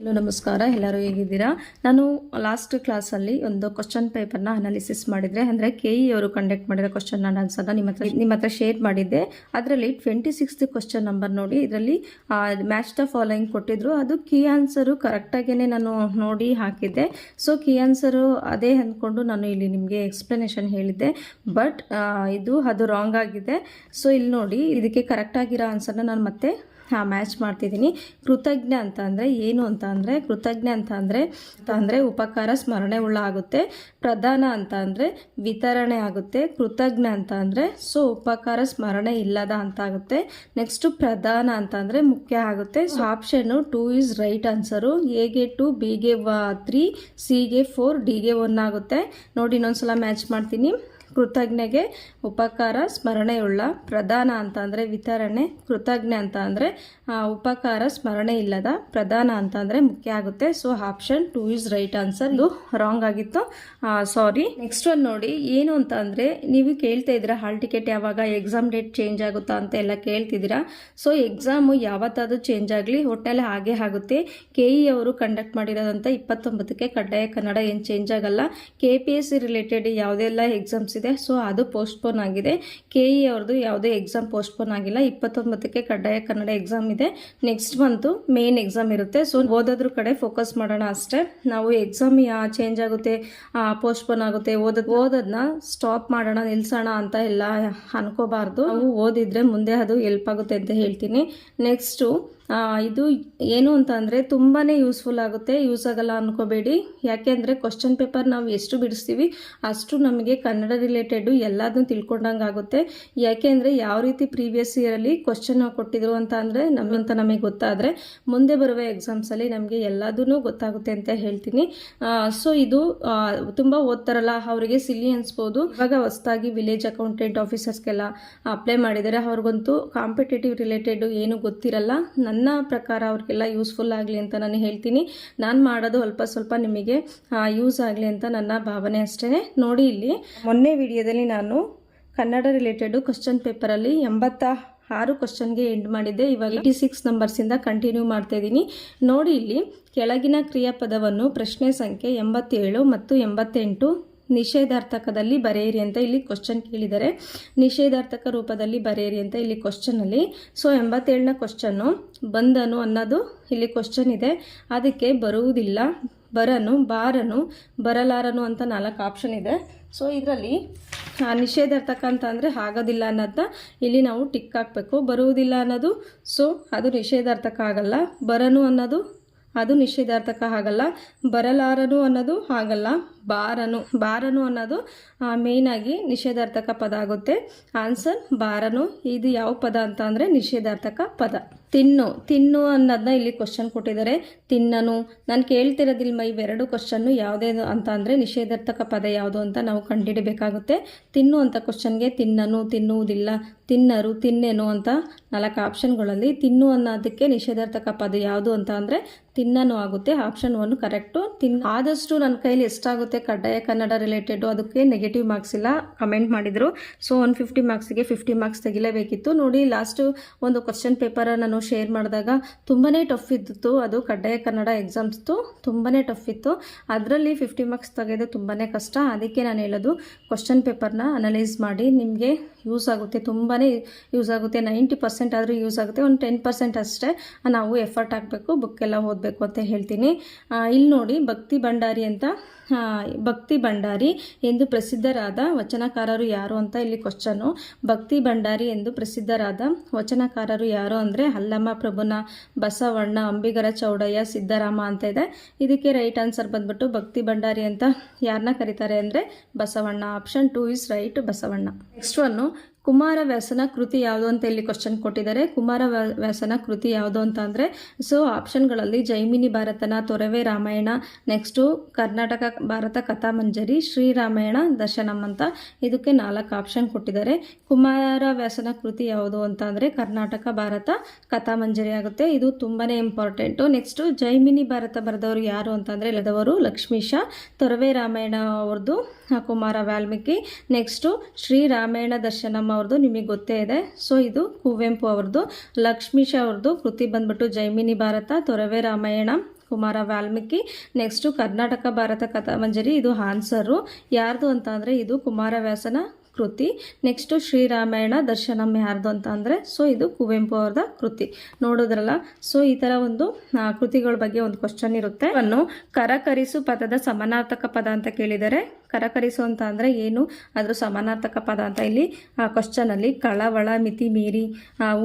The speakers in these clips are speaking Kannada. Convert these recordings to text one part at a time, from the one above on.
ಹಲೋ ನಮಸ್ಕಾರ. ಎಲ್ಲರೂ ಹೇಗಿದ್ದೀರಾ? ನಾನು ಲಾಸ್ಟ್ ಕ್ಲಾಸಲ್ಲಿ ಒಂದು ಕ್ವಶನ್ ಪೇಪರ್ನ ಅನಾಲಿಸಿಸ್ ಮಾಡಿದರೆ, ಅಂದರೆ ಕೆ ಇ ಅವರು ಕಂಡಕ್ಟ್ ಮಾಡಿರೋ ನಾನು ಆನ್ಸರ್ನ ನಿಮ್ಮ ಹತ್ರ ನಿಮ್ಮ ಹತ್ರ ಶೇರ್ ಮಾಡಿದ್ದೆ. ಅದರಲ್ಲಿ ಟ್ವೆಂಟಿ ಸಿಕ್ಸ್ತ್ ಕ್ವಶನ್ ನಂಬರ್ ನೋಡಿ, ಇದರಲ್ಲಿ ಮ್ಯಾಚ್ ದ ಫಾಲೋಯಿಂಗ್ ಕೊಟ್ಟಿದ್ರು. ಅದು ಕೀ ಆನ್ಸರು ಕರೆಕ್ಟಾಗೇ ನಾನು ನೋಡಿ ಹಾಕಿದ್ದೆ. ಸೊ ಕೀ ಆನ್ಸರು ಅದೇ ಅಂದ್ಕೊಂಡು ನಾನು ಇಲ್ಲಿ ನಿಮಗೆ ಎಕ್ಸ್ಪ್ಲನೇಷನ್ ಹೇಳಿದ್ದೆ. ಬಟ್ ಇದು ಅದು ರಾಂಗ್ ಆಗಿದೆ. ಸೊ ಇಲ್ಲಿ ನೋಡಿ, ಇದಕ್ಕೆ ಕರೆಕ್ಟಾಗಿರೋ ಆನ್ಸರ್ನ ನಾನು ಮತ್ತೆ ಮ್ಯಾಚ್ ಮಾಡ್ತಿದ್ದೀನಿ. ಕೃತಜ್ಞ ಅಂತ ಅಂದರೆ ಏನು ಅಂತ ಅಂದರೆ, ಕೃತಜ್ಞ ಅಂತ ಅಂದರೆ ಅಂದರೆ ಉಪಕಾರ, ಸ್ಮರಣೆ ಉಳ್ಳ ಆಗುತ್ತೆ. ಪ್ರಧಾನ ಅಂತ ಅಂದರೆ ವಿತರಣೆ ಆಗುತ್ತೆ. ಕೃತಜ್ಞ ಅಂತ ಅಂದರೆ ಸೊ ಉಪಕಾರ, ಸ್ಮರಣೆ ಇಲ್ಲದ ಅಂತ ಆಗುತ್ತೆ. ನೆಕ್ಸ್ಟು ಪ್ರಧಾನ ಅಂತ ಅಂದರೆ ಮುಖ್ಯ ಆಗುತ್ತೆ. So option two is right answer ಎಗೆ ಟು ಬಿಗೆ ತ್ರೀ ಸಿಗೆ ಫೋರ್ ಡಿಗೆ ಒನ್ ಆಗುತ್ತೆ. ನೋಡಿ ಇನ್ನೊಂದ್ಸಲ ಮ್ಯಾಚ್ ಮಾಡ್ತೀನಿ. ಕೃತಜ್ಞೆಗೆ ಉಪಕಾರ, ಸ್ಮರಣೆಯುಳ್ಳ, ಪ್ರಧಾನ ಅಂತ ಅಂದರೆ ವಿತರಣೆ, ಕೃತಜ್ಞ ಅಂತ ಅಂದರೆ ಉಪಕಾರ, ಸ್ಮರಣೆ ಇಲ್ಲದ ಪ್ರಧಾನ ಅಂತ ಅಂದರೆ ಮುಖ್ಯ ಆಗುತ್ತೆ. So option two is right answer ಇದು ರಾಂಗ್ ಆಗಿತ್ತು. ಸಾರಿ ನೆಕ್ಸ್ಟ್ ಒಂದು ನೋಡಿ, ಏನು ಅಂತ ಅಂದರೆ, ನೀವು ಕೇಳ್ತಾ ಇದ್ದೀರಾ ಹಾಲ್ ಟಿಕೆಟ್ ಯಾವಾಗ ಎಕ್ಸಾಮ್ ಡೇಟ್ ಚೇಂಜ್ ಆಗುತ್ತಾ ಅಂತ ಎಲ್ಲ ಕೇಳ್ತಿದ್ದೀರಾ? ಸೊ ಎಕ್ಸಾಮು ಯಾವತ್ತಾದರೂ ಚೇಂಜ್ ಆಗಲಿ ಒಟ್ಟಿನಲ್ಲಿ ಹಾಗೆ ಆಗುತ್ತೆ. ಕೆ ಇ ಅವರು ಕಂಡಕ್ಟ್ ಮಾಡಿರೋದಂಥ ಇಪ್ಪತ್ತೊಂಬತ್ತಕ್ಕೆ ಕಡ್ಡಾಯ ಕನ್ನಡ ಏನು ಚೇಂಜ್ ಆಗಲ್ಲ. K P S C related ಯಾವುದೆಲ್ಲ ಎಕ್ಸಾಮ್ಸ್ ಇದೆ ಸೊ ಅದು ಪೋಸ್ಟ್ಪೋನ್ ಆಗಿದೆ. ಕೆ ಇ ಅವ್ರದ್ದು ಯಾವುದೇ ಎಕ್ಸಾಮ್ ಪೋಸ್ಟ್ಪೋನ್ ಆಗಿಲ್ಲ. ಇಪ್ಪತ್ತೊಂಬತ್ತಕ್ಕೆ ಕಡ್ಡಾಯ ಕನ್ನಡ ಎಕ್ಸಾಮ್ ಇದೆ. ನೆಕ್ಸ್ಟ್ ಮಂತು ಮೇನ್ ಎಕ್ಸಾಮ್ ಇರುತ್ತೆ. ಸೊ ಓದೋದ್ರ ಕಡೆ ಫೋಕಸ್ ಮಾಡೋಣ ಅಷ್ಟೇ. ನಾವು ಎಕ್ಸಾಮ್ ಯಾ ಚೇಂಜ್ ಆಗುತ್ತೆ ಪೋಸ್ಟ್ಪೋನ್ ಆಗುತ್ತೆ, ಓದೋದ್ ಓದೋದನ್ನ ಸ್ಟಾಪ್ ಮಾಡೋಣ, ನಿಲ್ಸೋಣ ಅಂತ ಎಲ್ಲ ಅನ್ಕೋಬಾರ್ದು. ನಾವು ಓದಿದ್ರೆ ಮುಂದೆ ಅದು ಹೆಲ್ಪ್ ಆಗುತ್ತೆ ಅಂತ ಹೇಳ್ತೀನಿ. ನೆಕ್ಸ್ಟು ಇದು ಏನು ಅಂತ ಅಂದರೆ ತುಂಬಾ ಯೂಸ್ಫುಲ್ ಆಗುತ್ತೆ. ಯೂಸ್ ಆಗಲ್ಲ ಅನ್ಕೋಬೇಡಿ. ಯಾಕೆಂದರೆ ಕ್ವಶನ್ ಪೇಪರ್ ನಾವು ಎಷ್ಟು ಬಿಡಿಸ್ತೀವಿ ಅಷ್ಟು ನಮಗೆ ಕನ್ನಡ ರಿಲೇಟೆಡು ಎಲ್ಲದನ್ನು ತಿಳ್ಕೊಂಡಂಗೆ ಆಗುತ್ತೆ. ಯಾಕೆಂದರೆ ಯಾವ ರೀತಿ ಪ್ರೀವಿಯಸ್ ಇಯರಲ್ಲಿ ಕ್ವಶನ್ ಕೊಟ್ಟಿದ್ರು ಅಂತ ಅಂದರೆ ನಮ್ಮಂತ ನಮಗೆ ಗೊತ್ತಾದರೆ ಮುಂದೆ ಬರುವ ಎಕ್ಸಾಮ್ಸಲ್ಲಿ ನಮಗೆ ಎಲ್ಲದೂ ಗೊತ್ತಾಗುತ್ತೆ ಅಂತ ಹೇಳ್ತೀನಿ. ಸೊ ಇದು ತುಂಬ ಓದ್ತಾರಲ್ಲ, ಅವರಿಗೆ ಸಿಲಿ ಅನಿಸ್ಬೋದು. ಇವಾಗ ಹೊಸದಾಗಿ ವಿಲೇಜ್ ಅಕೌಂಟೆಂಟ್ ಆಫೀಸರ್ಸ್ಗೆಲ್ಲ ಅಪ್ಲೈ ಮಾಡಿದರೆ ಅವ್ರಿಗಂತೂ ಕಾಂಪಿಟೇಟಿವ್ ರಿಲೇಟೆಡ್ ಏನು ಗೊತ್ತಿರಲ್ಲ. ನನ್ನ ಪ್ರಕಾರ ಅವ್ರಿಗೆಲ್ಲ ಯೂಸ್ಫುಲ್ ಆಗಲಿ ಅಂತ ನಾನು ಹೇಳ್ತೀನಿ. ನಾನು ಮಾಡೋದು ಸ್ವಲ್ಪ ಸ್ವಲ್ಪ ನಿಮಗೆ ಯೂಸ್ ಆಗಲಿ ಅಂತ ನನ್ನ ಭಾವನೆ ಅಷ್ಟೇ. ನೋಡಿ ಇಲ್ಲಿ, ಮೊನ್ನೆ ವಿಡಿಯೋದಲ್ಲಿ ನಾನು ಕನ್ನಡ ರಿಲೇಟೆಡು ಕ್ವಶನ್ ಪೇಪರಲ್ಲಿ ಎಂಬತ್ತ ಆರು ಕ್ವಶನ್ಗೆ ಎಂಡ್ ಮಾಡಿದ್ದೆ. ಇವಾಗ ಏಯ್ಟಿ ಸಿಕ್ಸ್ ನಂಬರ್ಸಿಂದ ಕಂಟಿನ್ಯೂ ಮಾಡ್ತಾ ಇದ್ದೀನಿ. ನೋಡಿ ಇಲ್ಲಿ, ಕೆಳಗಿನ ಕ್ರಿಯಾಪದವನ್ನು ಪ್ರಶ್ನೆ ಸಂಖ್ಯೆ ಎಂಬತ್ತೇಳು ಮತ್ತು ಎಂಬತ್ತೆಂಟು ನಿಷೇಧಾರ್ಥಕದಲ್ಲಿ ಬರೆಯಿರಿ ಅಂತ ಇಲ್ಲಿ ಕ್ವಶನ್ ಕೇಳಿದ್ದಾರೆ. ನಿಷೇಧಾರ್ಥಕ ರೂಪದಲ್ಲಿ ಬರೆಯಿರಿ ಅಂತ ಇಲ್ಲಿ ಕ್ವಶನಲ್ಲಿ ಸೊ ಎಂಬತ್ತೇಳನ ಕ್ವಶನ್ನು ಬಂದನು ಅನ್ನೋದು ಇಲ್ಲಿ ಕ್ವಶನ್ ಇದೆ. ಅದಕ್ಕೆ ಬರುವುದಿಲ್ಲ, ಬರನು, ಬಾರನು, ಬರಲಾರನು ಅಂತ ನಾಲ್ಕು ಆಪ್ಷನ್ ಇದೆ. ಸೊ ಇದರಲ್ಲಿ ನಿಷೇಧಾರ್ಥಕ ಅಂತ ಅಂದರೆ ಆಗೋದಿಲ್ಲ ಅನ್ನೋದನ್ನ ಇಲ್ಲಿ ನಾವು ಟಿಕ್ ಹಾಕಬೇಕು. ಬರುವುದಿಲ್ಲ ಅನ್ನೋದು ಸೊ ಅದು ನಿಷೇಧಾರ್ಥಕ ಆಗಲ್ಲ. ಬರನು ಅನ್ನೋದು ಅದು ನಿಷೇಧಾರ್ಥಕ ಆಗಲ್ಲ ಬರಲಾರನು ಅನ್ನೋದು ಆಗಲ್ಲ ಬಾರನು. ಬಾರನು ಅನ್ನೋದು ಮೇಯ್ನಾಗಿ ನಿಷೇಧಾರ್ಥಕ ಪದ ಆಗುತ್ತೆ. ಆನ್ಸರ್ ಬಾರನು. ಇದು ಯಾವ ಪದ ಅಂತ ಅಂದರೆ ನಿಷೇಧಾರ್ಥಕ ಪದ. ತಿನ್ನು. ತಿನ್ನು ಅನ್ನೋದನ್ನ ಇಲ್ಲಿ ಕ್ವಶನ್ ಕೊಟ್ಟಿದ್ದಾರೆ. ತಿನ್ನನು. ನಾನು ಕೇಳ್ತಿರೋದಿಲ್ಲ ಇವೆರಡು ಕ್ವಶನ್ನು ಯಾವುದೇ ಅಂತ ಅಂದರೆ ನಿಷೇಧಾರ್ಥಕ ಪದ ಯಾವುದು ಅಂತ ನಾವು ಕಂಡುಹಿಡಬೇಕಾಗುತ್ತೆ ತಿನ್ನು ಅಂತ ಕ್ವಶನ್ಗೆ ತಿನ್ನನು, ತಿನ್ನುವುದಿಲ್ಲ. ತಿನ್ನರು, ತಿನ್ನೆನು ಅಂತ ನಾಲ್ಕು ಆಪ್ಷನ್ಗಳಲ್ಲಿ ತಿನ್ನು ಅನ್ನೋದಕ್ಕೆ ನಿಷೇಧಾರ್ಥಕ ಪದ ಯಾವುದು ಅಂತ ಅಂದರೆ ತಿನ್ನನು ಆಗುತ್ತೆ. Option one correct. ತಿನ್ ಆದಷ್ಟು ನನ್ನ ಕೈಲಿ ಎಷ್ಟಾಗುತ್ತೆ ಕಡ್ಡಾಯ ಕನ್ನಡ ರಿಲೇಟೆಡು ಅದಕ್ಕೆ ನೆಗೆಟಿವ್ ಮಾರ್ಕ್ಸ್ ಇಲ್ಲ ಕಮೆಂಟ್ ಮಾಡಿದರು. ಸೊ ಒನ್ ಫಿಫ್ಟಿ ಮಾರ್ಕ್ಸಿಗೆ ಫಿಫ್ಟಿ ಮಾರ್ಕ್ಸ್ ತೆಗಿಲೇಬೇಕಿತ್ತು. ನೋಡಿ ಲಾಸ್ಟು ಒಂದು ಕ್ವಶನ್ ಪೇಪರ್ ನಾನು ಶೇರ್ ಮಾಡಿದಾಗ ತುಂಬಾ ಟಫ್ ಇದ್ದಿತ್ತು. ಅದು ಕಡ್ಡಾಯ ಕನ್ನಡ ಎಕ್ಸಾಮ್ಸ್ದು ತುಂಬಾ ಟಫ್ ಇತ್ತು. ಅದರಲ್ಲಿ ಫಿಫ್ಟಿ ಮಾರ್ಕ್ಸ್ ತೆಗೆಯೋದು ತುಂಬಾ ಕಷ್ಟ. ಅದಕ್ಕೆ ನಾನು ಹೇಳೋದು ಕ್ವಶನ್ ಪೇಪರ್ನ ಅನಲೈಸ್ ಮಾಡಿ. ನಿಮಗೆ ಯೂಸ್ ಆಗುತ್ತೆ ತುಂಬಾ ಯೂಸ್ ಆಗುತ್ತೆ ನೈಂಟಿ ಪರ್ಸೆಂಟ್ ಆದರೂ ಯೂಸ್ ಆಗುತ್ತೆ, ಒಂದು ಟೆನ್ ಪರ್ಸೆಂಟ್ ಅಷ್ಟೇ ನಾವು ಎಫರ್ಟ್ ಹಾಕಬೇಕು ಬುಕ್ಕೆಲ್ಲ ಓದಬೇಕು ಅಂತ ಹೇಳ್ತೀನಿ. ಇಲ್ಲಿ ನೋಡಿ ಭಕ್ತಿ ಭಂಡಾರಿ ಅಂತ ಭಕ್ತಿ ಭಂಡಾರಿ ಎಂದು ಪ್ರಸಿದ್ಧರಾದ ವಚನಕಾರರು ಯಾರು ಅಂತ ಇಲ್ಲಿ ಕ್ವಶನ್ನು ಭಕ್ತಿ ಭಂಡಾರಿ ಎಂದು ಪ್ರಸಿದ್ಧರಾದ ವಚನಕಾರರು ಯಾರು ಅಂದರೆ ಅಲ್ಲಮ್ಮ, ಪ್ರಭುನ, ಬಸವಣ್ಣ, ಅಂಬಿಗರ, ಚೌಡಯ್ಯ, ಸಿದ್ದರಾಮ ಅಂತ ಇದೆ. ಇದಕ್ಕೆ ರೈಟ್ ಆನ್ಸರ್ ಬಂದ್ಬಿಟ್ಟು ಭಕ್ತಿ ಭಂಡಾರಿ ಅಂತ ಯಾರನ್ನ ಕರೀತಾರೆ ಅಂದರೆ Basavanna. Option two is right Basavanna. Next one ಕುಮಾರವ್ಯಾಸನ ಕೃತಿ ಯಾವುದು ಅಂತ ಇಲ್ಲಿ ಕ್ವಶನ್ ಕೊಟ್ಟಿದ್ದಾರೆ. ಕುಮಾರ ವ್ಯಾಸನ ಕೃತಿ ಯಾವುದು ಅಂತ ಅಂದರೆ ಸೊ ಆಪ್ಷನ್ಗಳಲ್ಲಿ ಜೈಮಿನಿ ಭಾರತನ, ತೊರವೆ ರಾಮಾಯಣ ನೆಕ್ಸ್ಟು ಕರ್ನಾಟಕ, ಭಾರತ ಕಥಾಮಂಜರಿ ಶ್ರೀರಾಮಾಯಣ ದರ್ಶನಂ ಅಂತ ಇದಕ್ಕೆ ನಾಲ್ಕು ಆಪ್ಷನ್ ಕೊಟ್ಟಿದ್ದಾರೆ. ಕುಮಾರವ್ಯಾಸನ ಕೃತಿ ಯಾವುದು ಅಂತ ಅಂದರೆ, ಕರ್ನಾಟಕ, ಭಾರತ ಕಥಾಮಂಜರಿ ಆಗುತ್ತೆ. ಇದು ತುಂಬಾ ಇಂಪಾರ್ಟೆಂಟು ನೆಕ್ಸ್ಟು ಜೈಮಿನಿ ಭಾರತ ಬರೆದವರು ಯಾರು ಅಂತಂದರೆ ಇಲ್ಲದವರು ಲಕ್ಷ್ಮೀಶ, ತೊರವೆ ರಾಮಾಯಣ ಅವ್ರದ್ದು ಕುಮಾರ ವಾಲ್ಮೀಕಿ. ನೆಕ್ಸ್ಟು ಶ್ರೀರಾಮಾಯಣ ದರ್ಶನಂ ಅವ್ರದ್ದು ನಿಮಗೆ ಗೊತ್ತೇ ಇದೆ. ಸೊ ಇದು ಕುವೆಂಪು ಅವ್ರದ್ದು ಲಕ್ಷ್ಮೀಶ ಅವ್ರದ್ದು ಕೃತಿ ಬಂದ್ಬಿಟ್ಟು ಜೈಮಿನಿ ಭಾರತ, ತೊರವೆ ರಾಮಾಯಣ, ಕುಮಾರ ವಾಲ್ಮೀಕಿ. ನೆಕ್ಸ್ಟು ಕರ್ನಾಟಕ ಭಾರತ ಕಥಾಮಂಜರಿ, ಇದು ಆನ್ಸರು ಯಾರ್ದು ಅಂತ ಅಂದರೆ ಇದು ಕುಮಾರವ್ಯಾಸನ ಕೃತಿ. ನೆಕ್ಸ್ಟು ಶ್ರೀರಾಮಾಯಣ ದರ್ಶನಂ ಯಾರ್ದು ಅಂತ ಅಂದರೆ ಸೊ ಇದು ಕುವೆಂಪು ಅವ್ರದ ಕೃತಿ. ನೋಡೋದ್ರಲ್ಲ ಸೊ ಈ ಥರ ಒಂದು ಕೃತಿಗಳ ಬಗ್ಗೆ ಒಂದು ಕ್ವಶನ್ ಇರುತ್ತೆ. ಅನ್ನು ಕರಕರಿಸು ಪದದ ಸಮಾನಾರ್ಥಕ ಪದ ಅಂತ ಕೇಳಿದರೆ ಕರಕರಿಸು ಅಂತ ಏನು? ಅದ್ರ ಸಮಾನಾರ್ಥಕ ಪದ ಅಂತ ಇಲ್ಲಿ ಕ್ವಶನಲ್ಲಿ ಕಳವಳ ಮಿತಿ ಮೀರಿ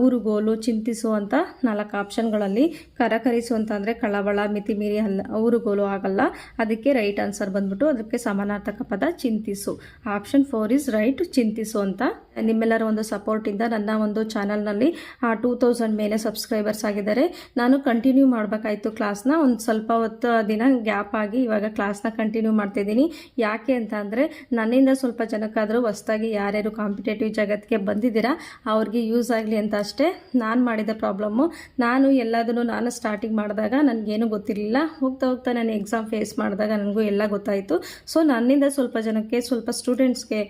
ಊರುಗೋಲು ಚಿಂತಿಸು ಅಂತ ನಾಲ್ಕು ಆಪ್ಷನ್ಗಳಲ್ಲಿ ಕರಕರಿಸು ಅಂತ ಅಂದರೆ ಕಳವಳ ಮಿತಿ ಮೀರಿ ಅಲ್ಲ, ಊರುಗೋಲು ಆಗಲ್ಲ. ಅದಕ್ಕೆ ರೈಟ್ ಆನ್ಸರ್ ಬಂದ್ಬಿಟ್ಟು ಅದಕ್ಕೆ ಸಮಾನಾರ್ಥಕ ಪದ ಚಿಂತಿಸು. ಆಪ್ಷನ್ ಫೋರ್ ಇಸ್ ರೈಟ್ ಚಿಂತಿಸು ಅಂತ. ನಿಮ್ಮೆಲ್ಲರ ಒಂದು ಸಪೋರ್ಟಿಂದ ನನ್ನ ಒಂದು ಚಾನಲ್ನಲ್ಲಿ ಟೂ ತೌಸಂಡ್ ಮೇಲೆ ಸಬ್ಸ್ಕ್ರೈಬರ್ಸ್ ಆಗಿದ್ದಾರೆ. ನಾನು ಕಂಟಿನ್ಯೂ ಮಾಡಬೇಕಾಯ್ತು ಕ್ಲಾಸ್ನ ಒಂದು ಸ್ವಲ್ಪ ಹೊತ್ತು ದಿನ ಗ್ಯಾಪ್ ಆಗಿ ಇವಾಗ ಕ್ಲಾಸ್ನ ಕಂಟಿನ್ಯೂ ಮಾಡ್ತಿದ್ದೀನಿ. ಯಾಕೆ ಅಂತ ಅಂದರೆ ನನ್ನಿಂದ ಸ್ವಲ್ಪ ಜನಕ್ಕಾದರೂ ಹೊಸ್ದಾಗಿ ಯಾರ್ಯಾರು ಕಾಂಪಿಟೇಟಿವ್ ಜಗತ್ತಿಗೆ ಬಂದಿದ್ದೀರಾ, ಅವ್ರಿಗೆ ಯೂಸ್ ಆಗಲಿ ಅಂತ ಅಷ್ಟೇ. ನಾನು ಮಾಡಿದ ಪ್ರಾಬ್ಲಮ್ಮು ನಾನು ಎಲ್ಲದನ್ನು ನಾನು ಸ್ಟಾರ್ಟಿಂಗ್ ಮಾಡಿದಾಗ ನನಗೇನು ಗೊತ್ತಿರಲಿಲ್ಲ. ಹೋಗ್ತಾ ಹೋಗ್ತಾ ನಾನು ಎಕ್ಸಾಮ್ ಫೇಸ್ ಮಾಡಿದಾಗ ನನಗೂ ಎಲ್ಲ ಗೊತ್ತಾಯಿತು. ಸೊ ನನ್ನಿಂದ ಸ್ವಲ್ಪ ಜನಕ್ಕೆ, ಸ್ವಲ್ಪ ಸ್ಟೂಡೆಂಟ್ಸ್ಗೆ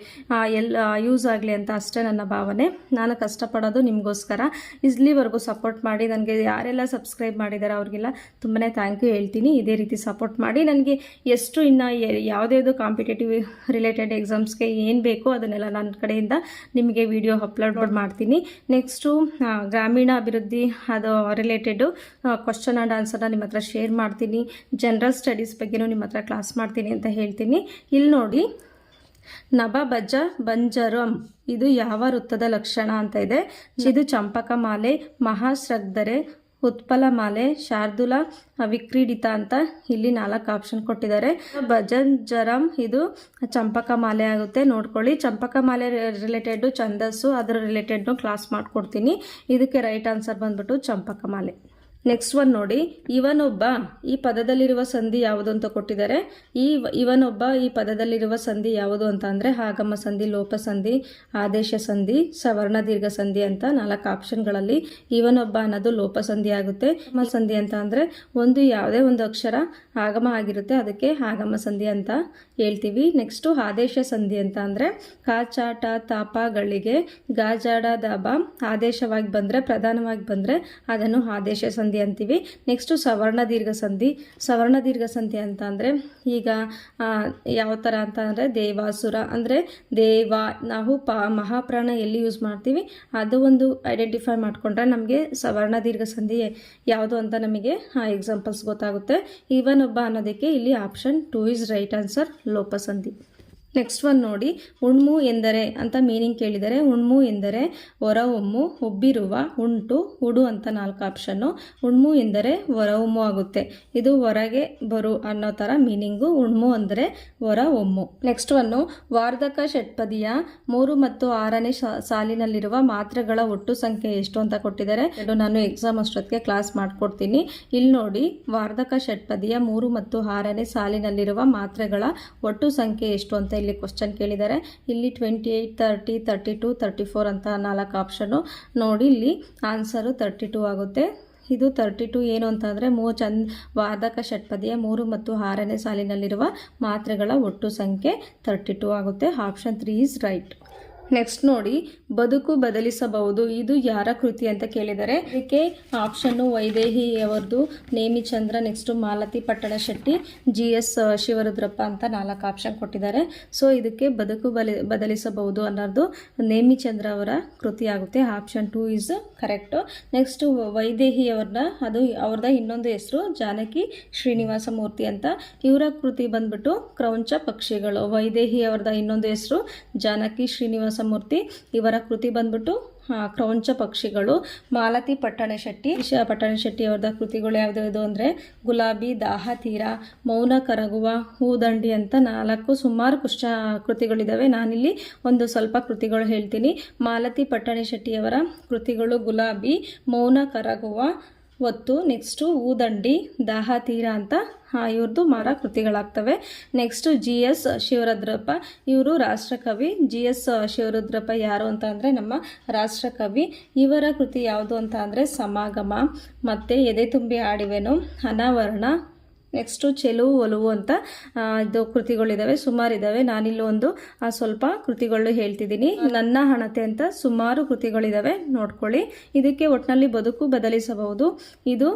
ಎಲ್ಲ ಯೂಸ್ ಆಗಲಿ ಅಂತ ಅಷ್ಟೇ ನನ್ನ ಭಾವನೆ. ನಾನು ಕಷ್ಟಪಡೋದು ನಿಮಗೋಸ್ಕರ. ಇಲ್ಲಿವರೆಗೂ ಸಪೋರ್ಟ್ ಮಾಡಿ, ನನಗೆ ಯಾರೆಲ್ಲ ಸಬ್ಸ್ಕ್ರೈಬ್ ಮಾಡಿದ್ದಾರೆ ಅವ್ರಿಗೆಲ್ಲ ತುಂಬಾ ಥ್ಯಾಂಕ್ ಯು ಹೇಳ್ತೀನಿ. ಇದೇ ರೀತಿ ಸಪೋರ್ಟ್ ಮಾಡಿ. ನನಗೆ ಎಷ್ಟು ಇನ್ನು ಯಾವುದೇ ಕಾಂಪಿಟೇಟಿವ್ ರಿಲೇಟೆಡ್ ಎಕ್ಸಾಮ್ಸ್ಗೆ ಏನು ಬೇಕೋ ಅದನ್ನೆಲ್ಲ ನನ್ನ ಕಡೆಯಿಂದ ನಿಮಗೆ ವಿಡಿಯೋ ಅಪ್ಲೋಡ್ ಮಾಡ್ತೀನಿ. ನೆಕ್ಸ್ಟು ಗ್ರಾಮೀಣ ಅಭಿವೃದ್ಧಿ, ಅದು ರಿಲೇಟೆಡು ಕ್ವಶನ್ ಆ್ಯಂಡ್ ಆನ್ಸರ್ನ ನಿಮ್ಮ ಹತ್ರ ಶೇರ್ ಮಾಡ್ತೀನಿ. ಜನರಲ್ ಸ್ಟಡೀಸ್ ಬಗ್ಗೆನೂ ನಿಮ್ಮ ಹತ್ರ ಕ್ಲಾಸ್ ಮಾಡ್ತೀನಿ ಅಂತ ಹೇಳ್ತೀನಿ. ಇಲ್ಲಿ ನೋಡಿ ನಭಬಜ ಬಂಜರಂ, ಇದು ಯಾವ ವೃತ್ತದ ಲಕ್ಷಣ ಅಂತ ಇದೆ. ಇದು ಚಂಪಕ ಮಾಲೆ ಮಹಾಶ್ರಗ್ಧರೆ ಉತ್ಪಲ ಮಾಲೆ ಶಾರ್ದುಲ ವಿಕ್ರೀಡಿತ ಅಂತ ಇಲ್ಲಿ ನಾಲ್ಕು ಆಪ್ಷನ್ ಕೊಟ್ಟಿದ್ದಾರೆ. ಭಜನ್ ಜರಂ ಇದು ಚಂಪಕ ಮಾಲೆ ಆಗುತ್ತೆ. ನೋಡ್ಕೊಳ್ಳಿ ಚಂಪಕ ಮಾಲೆ ರಿಲೇಟೆಡ್ ಛಂದಸ್ಸು, ಅದರ ರಿಲೇಟೆಡ್ನು ಕ್ಲಾಸ್ ಮಾಡಿಕೊಡ್ತೀನಿ. ಇದಕ್ಕೆ ರೈಟ್ ಆನ್ಸರ್ ಬಂದ್ಬಿಟ್ಟು ಚಂಪಕ ಮಾಲೆ ನೆಕ್ಸ್ಟ್ ಒನ್ ನೋಡಿ. ಇವನೊಬ್ಬ ಈ ಪದದಲ್ಲಿರುವ ಸಂಧಿ ಯಾವುದು ಅಂತ ಕೊಟ್ಟಿದ್ದಾರೆ. ಈ ಇವನೊಬ್ಬ ಈ ಪದದಲ್ಲಿರುವ ಸಂಧಿ ಯಾವುದು ಅಂತ ಅಂದರೆ ಆಗಮ ಸಂಧಿ, ಲೋಪ ಸಂಧಿ, ಆದೇಶ ಸಂಧಿ, ಸವರ್ಣ ದೀರ್ಘ ಸಂಧಿ ಅಂತ ನಾಲ್ಕು ಆಪ್ಷನ್ಗಳಲ್ಲಿ ಇವನೊಬ್ಬ ಅನ್ನೋದು ಲೋಪ ಸಂಧಿ ಆಗುತ್ತೆ. ಆಗಮ ಸಂಧಿ ಅಂತ ಅಂದರೆ ಒಂದು ಯಾವುದೇ ಒಂದು ಅಕ್ಷರ ಆಗಮ ಆಗಿರುತ್ತೆ. ಅದಕ್ಕೆ ಆಗಮ ಸಂಧಿ ಅಂತ ಹೇಳ್ತೀವಿ. ನೆಕ್ಸ್ಟು ಆದೇಶ ಸಂಧಿ ಅಂತ ಅಂದರೆ ಕಾಚಾಟ ತಾಪಗಳಿಗೆ ಗಾಜಾಡ ದಾಬ ಆದೇಶವಾಗಿ ಬಂದರೆ, ಪ್ರಧಾನವಾಗಿ ಬಂದರೆ ಅದನ್ನು ಆದೇಶ ಸಂಧಿ ಅಂತೀವಿ. ನೆಕ್ಸ್ಟು ಸವರ್ಣ ದೀರ್ಘ ಸಂಧಿ. ಸವರ್ಣ ದೀರ್ಘ ಸಂಧಿ ಅಂತ ಅಂದರೆ ಈಗ ಯಾವ ಥರ ಅಂತ ಅಂದರೆ ದೇವಾಸುರ ಅಂದರೆ ದೇವ, ನಾವು ಪ, ಮಹಾಪ್ರಾಣ ಎಲ್ಲಿ ಯೂಸ್ ಮಾಡ್ತೀವಿ? ಅದು ಒಂದು ಐಡೆಂಟಿಫೈ ಮಾಡಿಕೊಂಡ್ರೆ ನಮಗೆ ಸವರ್ಣ ದೀರ್ಘ ಸಂಧಿ ಯಾವುದು ಅಂತ ನಮಗೆ ಎಕ್ಸಾಂಪಲ್ಸ್ ಗೊತ್ತಾಗುತ್ತೆ. ಇವನ್ ಒಬ್ಬ ಅನ್ನೋದಕ್ಕೆ ಇಲ್ಲಿ option two is right answer ಲೋಪಸಂಧಿ next one ನೋಡಿ. ಉಣ್ಮು ಎಂದರೆ ಅಂತ ಮೀನಿಂಗ್ ಕೇಳಿದರೆ, ಉಣ್ಮು ಎಂದರೆ ಹೊರಹೊಮ್ಮು, ಉಬ್ಬಿರುವ, ಉಂಟು, ಉಡು ಅಂತ ನಾಲ್ಕು ಆಪ್ಷನ್ನು ಉಣ್ಮು ಎಂದರೆ ಹೊರಹೊಮ್ಮು ಆಗುತ್ತೆ. ಇದು ಹೊರಗೆ ಬರು ಅನ್ನೋ ಥರ ಮೀನಿಂಗು ಉಣ್ಮು ಅಂದರೆ ಹೊಮ್ಮು ನೆಕ್ಸ್ಟ್ ಒಂದು ವಾರ್ಧಕ ಷಟ್ಪದಿಯ ಮೂರು ಮತ್ತು ಆರನೇ ಸಾಲಿನಲ್ಲಿರುವ ಮಾತ್ರೆಗಳ ಒಟ್ಟು ಸಂಖ್ಯೆ ಎಷ್ಟು ಅಂತ ಕೊಟ್ಟಿದ್ದಾರೆ. ನಾನು ಎಕ್ಸಾಮ್ ಅಷ್ಟೊತ್ತಿಗೆ ಕ್ಲಾಸ್ ಮಾಡಿಕೊಡ್ತೀನಿ. ಇಲ್ಲಿ ನೋಡಿ. ವಾರ್ಧಕ ಷಟ್ಪದಿಯ ಮೂರು ಮತ್ತು ಆರನೇ ಸಾಲಿನಲ್ಲಿರುವ ಮಾತ್ರೆಗಳ ಒಟ್ಟು ಸಂಖ್ಯೆ ಎಷ್ಟು ಅಂತ ಇಲ್ಲಿ ಕ್ವಶನ್ ಕೇಳಿದ್ದಾರೆ. ಇಲ್ಲಿ twenty eight thirty thirty two thirty four ಅಂತ ನಾಲ್ಕು ಆಪ್ಷನ್ನು ನೋಡಿ ಇಲ್ಲಿ ಆನ್ಸರು ತರ್ಟಿ ಟು ಆಗುತ್ತೆ. ಇದು ತರ್ಟಿ ಟು ಏನು ಅಂತಂದರೆ ಮೂ ಚಂದ್ ವಾದಕ ಷಟ್ಪದಿಯ ಮೂರು ಮತ್ತು ಆರನೇ ಸಾಲಿನಲ್ಲಿರುವ ಮಾತ್ರೆಗಳ ಒಟ್ಟು ಸಂಖ್ಯೆ ತರ್ಟಿ ಟು ಆಗುತ್ತೆ. Option three is right next ನೋಡಿ, ಬದುಕು ಬದಲಿಸಬಹುದು. ಇದು ಯಾರ ಕೃತಿ ಅಂತ ಕೇಳಿದರೆ, ಇದಕ್ಕೆ ಆಪ್ಷನ್ನು ವೈದೇಹಿಯವರದು Nemichandra next Malati Pattanashetti G S Shivarudrappa ಅಂತ ನಾಲ್ಕು ಆಪ್ಷನ್ ಕೊಟ್ಟಿದ್ದಾರೆ. ಸೊ ಇದಕ್ಕೆ ಬದುಕು ಬಲಿ, ಬದಲಿಸಬಹುದು ಅನ್ನೋದು ನೇಮಿಚಂದ್ರ ಅವರ ಕೃತಿ ಆಗುತ್ತೆ. Option two is correct next ವೈದೇಹಿಯವ್ರನ್ನ ಅದು ಅವ್ರದ ಇನ್ನೊಂದು ಹೆಸರು ಜಾನಕಿ ಶ್ರೀನಿವಾಸ ಮೂರ್ತಿ ಅಂತ. ಇವರ ಕೃತಿ ಬಂದ್ಬಿಟ್ಟು ಕ್ರೌಂಚ ಪಕ್ಷಿಗಳು. ವೈದೇಹಿ ಅವ್ರದ ಇನ್ನೊಂದು ಹೆಸರು ಜಾನಕಿ ಶ್ರೀನಿವಾಸ ಮೂರ್ತಿ ಇವರ ಕೃತಿ ಬಂದ್ಬಿಟ್ಟು ಕ್ರೌಂಚ ಪಕ್ಷಿಗಳು, ಮಾಲತಿ ಪಟ್ಟಣ ಶೆಟ್ಟಿ ಪಟ್ಟಣ ಶೆಟ್ಟಿ ಅವರದ ಕೃತಿಗಳು ಯಾವ್ದು ಅಂದರೆ, ಗುಲಾಬಿ, ದಾಹ ತೀರ, ಮೌನ ಕರಗುವ ಹೂದಂಡಿ ಅಂತ ನಾಲ್ಕು ಸುಮಾರು ಕುಶ ಕೃತಿಗಳಿದ್ದಾವೆ ನಾನಿಲ್ಲಿ ಒಂದು ಸ್ವಲ್ಪ ಕೃತಿಗಳು ಹೇಳ್ತೀನಿ. ಮಾಲತಿ ಪಟ್ಟಣ ಶೆಟ್ಟಿಯವರ ಕೃತಿಗಳು ಗುಲಾಬಿ, ಮೌನ ಕರಗುವ ಒತ್ತು ನೆಕ್ಸ್ಟು ಊದಂಡಿ, ದಾಹ, ತೀರ ಅಂತ ಇವ್ರದ್ದು ಮರ ಕೃತಿಗಳಾಗ್ತವೆ. ನೆಕ್ಸ್ಟು ಜಿ ಎಸ್ ಶಿವರುದ್ರಪ್ಪ, ಇವರು ರಾಷ್ಟ್ರಕವಿ. ಜಿ ಎಸ್ ಶಿವರುದ್ರಪ್ಪ ಯಾರು ಅಂತ ಅಂದರೆ ನಮ್ಮ ರಾಷ್ಟ್ರಕವಿ. ಇವರ ಕೃತಿ ಯಾವುದು ಅಂತ ಅಂದರೆ ಸಮಾಗಮ. ಮತ್ತು ಎದೆ ತುಂಬಿ ಆಡಿವೆನು, ಅನಾವರಣ ನೆಕ್ಸ್ಟು ಚೆಲುವು ಒಲುವು ಅಂತ ಇದು ಕೃತಿಗಳಿದ್ದಾವೆ ಸುಮಾರಿದ್ದಾವೆ ನಾನಿಲ್ಲಿ ಒಂದು ಸ್ವಲ್ಪ ಕೃತಿಗಳು ಹೇಳ್ತಿದ್ದೀನಿ. ನನ್ನ ಹಣತೆ ಅಂತ ಸುಮಾರು ಕೃತಿಗಳಿದ್ದಾವೆ ನೋಡ್ಕೊಳ್ಳಿ. ಇದಕ್ಕೆ ಒಟ್ಟಿನಲ್ಲಿ ಬದುಕು ಬದಲಿಸಬಹುದು. ಇದು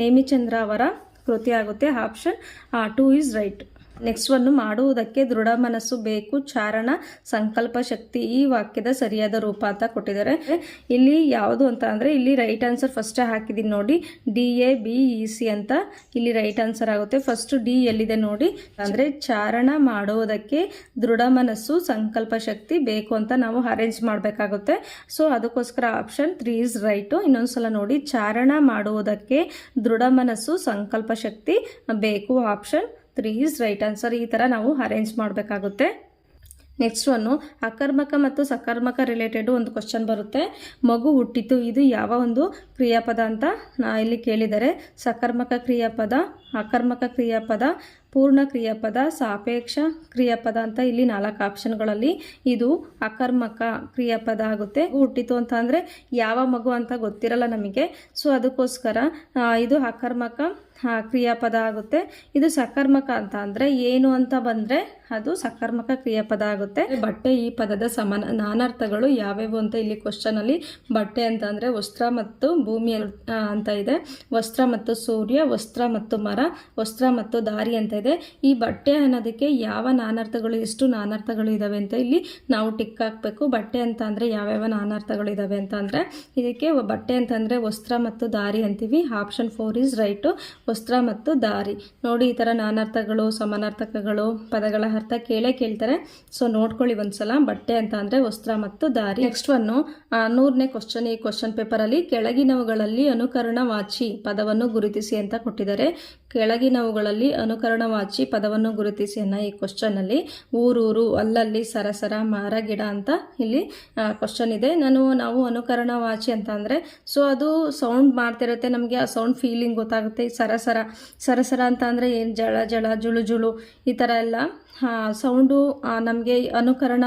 ನೇಮಿಚಂದ್ರ ಅವರ ಕೃತಿ ಆಗುತ್ತೆ, option two is right. Next ಒಂದು ಮಾಡುವುದಕ್ಕೆ ದೃಢ ಮನಸ್ಸು ಬೇಕು, ಚಾರಣ ಸಂಕಲ್ಪ ಶಕ್ತಿ. ಈ ವಾಕ್ಯದ ಸರಿಯಾದ ರೂಪ ಅಂತ ಕೊಟ್ಟಿದ್ದಾರೆ. ಇಲ್ಲಿ ಯಾವುದು ಅಂತ ಅಂದರೆ, ಇಲ್ಲಿ ರೈಟ್ ಆನ್ಸರ್ ಫಸ್ಟೇ ಹಾಕಿದ್ದೀನಿ ನೋಡಿ. D A B E C ಅಂತ ಇಲ್ಲಿ ರೈಟ್ ಆನ್ಸರ್ ಆಗುತ್ತೆ. ಫಸ್ಟ್ ಡಿ ಎಲ್ಲಿದೆ ನೋಡಿ. ಅಂದರೆ, ಚಾರಣ ಮಾಡುವುದಕ್ಕೆ ದೃಢ ಮನಸ್ಸು, ಸಂಕಲ್ಪ ಶಕ್ತಿ ಬೇಕು ಅಂತ ನಾವು ಅರೇಂಜ್ ಮಾಡಬೇಕಾಗುತ್ತೆ. ಸೊ ಅದಕ್ಕೋಸ್ಕರ ಆಪ್ಷನ್ ತ್ರೀ ಇಸ್ ರೈಟು ಇನ್ನೊಂದ್ಸಲ ನೋಡಿ. ಚಾರಣ ಮಾಡುವುದಕ್ಕೆ ದೃಢ ಮನಸ್ಸು, ಸಂಕಲ್ಪ ಶಕ್ತಿ ಬೇಕು. Option three is right answer ಈ ಥರ ನಾವು ಅರೇಂಜ್ ಮಾಡಬೇಕಾಗುತ್ತೆ. ನೆಕ್ಸ್ಟ್ ಒನ್ನು ಅಕರ್ಮಕ ಮತ್ತು ಸಕರ್ಮಕ ರಿಲೇಟೆಡ್ ಒಂದು ಕ್ವಶನ್ ಬರುತ್ತೆ. ಮಗು ಹುಟ್ಟಿತು, ಇದು ಯಾವ ಒಂದು ಕ್ರಿಯಾಪದ ಅಂತ ಇಲ್ಲಿ ಕೇಳಿದರೆ. ಸಕರ್ಮಕ ಕ್ರಿಯಾಪದ ಅಕರ್ಮಕ ಕ್ರಿಯಾಪದ, ಪೂರ್ಣ ಕ್ರಿಯಾಪದ, ಸಾಪೇಕ್ಷ ಕ್ರಿಯಾಪದ ಅಂತ ಇಲ್ಲಿ ನಾಲ್ಕು ಆಪ್ಷನ್ಗಳಲ್ಲಿ ಇದು ಅಕರ್ಮಕ ಕ್ರಿಯಾಪದ ಆಗುತ್ತೆ. ಹುಟ್ಟಿತು ಅಂತ ಅಂದರೆ ಯಾವ ಮಗು ಅಂತ ಗೊತ್ತಿರಲ್ಲ ನಮಗೆ. ಸೊ ಅದಕ್ಕೋಸ್ಕರ ಇದು ಅಕರ್ಮಕ ಕ್ರಿಯಾಪದ ಆಗುತ್ತೆ. ಇದು ಸಕರ್ಮಕ ಅಂತ ಅಂದರೆ ಏನು ಅಂತ ಬಂದರೆ ಅದು ಸಕರ್ಮಕ ಕ್ರಿಯಾಪದ ಆಗುತ್ತೆ. ಬಟ್ಟೆ ಈ ಪದದ ಸಮಾನ, ನಾನಾರ್ಥಗಳು ಯಾವ್ಯಾವು ಅಂತ ಇಲ್ಲಿ ಕ್ವಶನಲ್ಲಿ ಬಟ್ಟೆ ಅಂತ ವಸ್ತ್ರ ಮತ್ತು ಭೂಮಿ ಅಂತ ಇದೆ. ವಸ್ತ್ರ ಮತ್ತು ಸೂರ್ಯ, ವಸ್ತ್ರ ಮತ್ತು ಮರ. ವಸ್ತ್ರ ಮತ್ತು ದಾರಿ ಅಂತ ಇದೆ. ಈ ಬಟ್ಟೆ ಅನ್ನೋದಕ್ಕೆ ಯಾವ ನಾನಾರ್ಥಗಳು, ಎಷ್ಟು ನಾನಾರ್ಥಗಳು ಇದಾವೆ ಅಂತ ಇಲ್ಲಿ ನಾವು ಟಿಕ್ ಹಾಕಬೇಕು. ಬಟ್ಟೆ ಅಂತ ಅಂದರೆ ಯಾವ್ಯಾವ ನಾನಾರ್ಥಗಳು ಇದಾವೆ ಅಂತ ಅಂದರೆ ಇದಕ್ಕೆ ಬಟ್ಟೆ ಅಂತಂದರೆ ವಸ್ತ್ರ ಮತ್ತು ದಾರಿ ಅಂತೀವಿ. ಆಪ್ಷನ್ ಫೋರ್ ಈಸ್ ರೈಟು ವಸ್ತ್ರ ಮತ್ತು ದಾರಿ. ನೋಡಿ ಈ ಥರ ನಾನಾರ್ಥಗಳು, ಸಮಾನಾರ್ಥಕಗಳು, ಪದಗಳ ಅರ್ಥ ಕೇಳೇ ಕೇಳ್ತಾರೆ. ಸೊ ನೋಡ್ಕೊಳ್ಳಿ ಒಂದ್ಸಲ. ಬಟ್ಟೆ ಅಂತ ಅಂದರೆ ವಸ್ತ್ರ ಮತ್ತು ದಾರಿ. ನೆಕ್ಸ್ಟ್ ಒನ್ನು ನೂರನೇ ಕ್ವಶನ್ ಈ ಕ್ವಶನ್ ಪೇಪರಲ್ಲಿ ಕೆಳಗಿನವುಗಳಲ್ಲಿ ಅನುಕರಣ ವಾಚಿ ಪದವನ್ನು ಗುರುತಿಸಿ ಅಂತ ಕೊಟ್ಟಿದ್ದಾರೆ. ಕೆಳಗಿನವುಗಳಲ್ಲಿ ಅನುಕರಣವಾಚಿ ಪದವನ್ನು ಗುರುತಿಸಿ ಅನ್ನೋ ಈ ಕ್ವಶನಲ್ಲಿ ಊರೂರು, ಅಲ್ಲಲ್ಲಿ, ಸರಸರ, ಮರ, ಗಿಡ ಅಂತ ಇಲ್ಲಿ ಕ್ವಶನ್ ಇದೆ. ನಾನು, ನಾವು ಅನುಕರಣವಾಚಿ ಅಂತ ಅಂದರೆ ಸೊ ಅದು ಸೌಂಡ್ ಮಾಡ್ತಿರುತ್ತೆ ನಮಗೆ, ಆ ಸೌಂಡ್ ಫೀಲಿಂಗ್ ಗೊತ್ತಾಗುತ್ತೆ. ಸರಸರ ಸರಸರ ಅಂತ ಅಂದರೆ ಏನು, ಜಳ ಜಳ, ಜುಳು ಜುಳು, ಈ ಥರ ಎಲ್ಲ. ಸೌಂಡು ನಮಗೆ ಅನುಕರಣ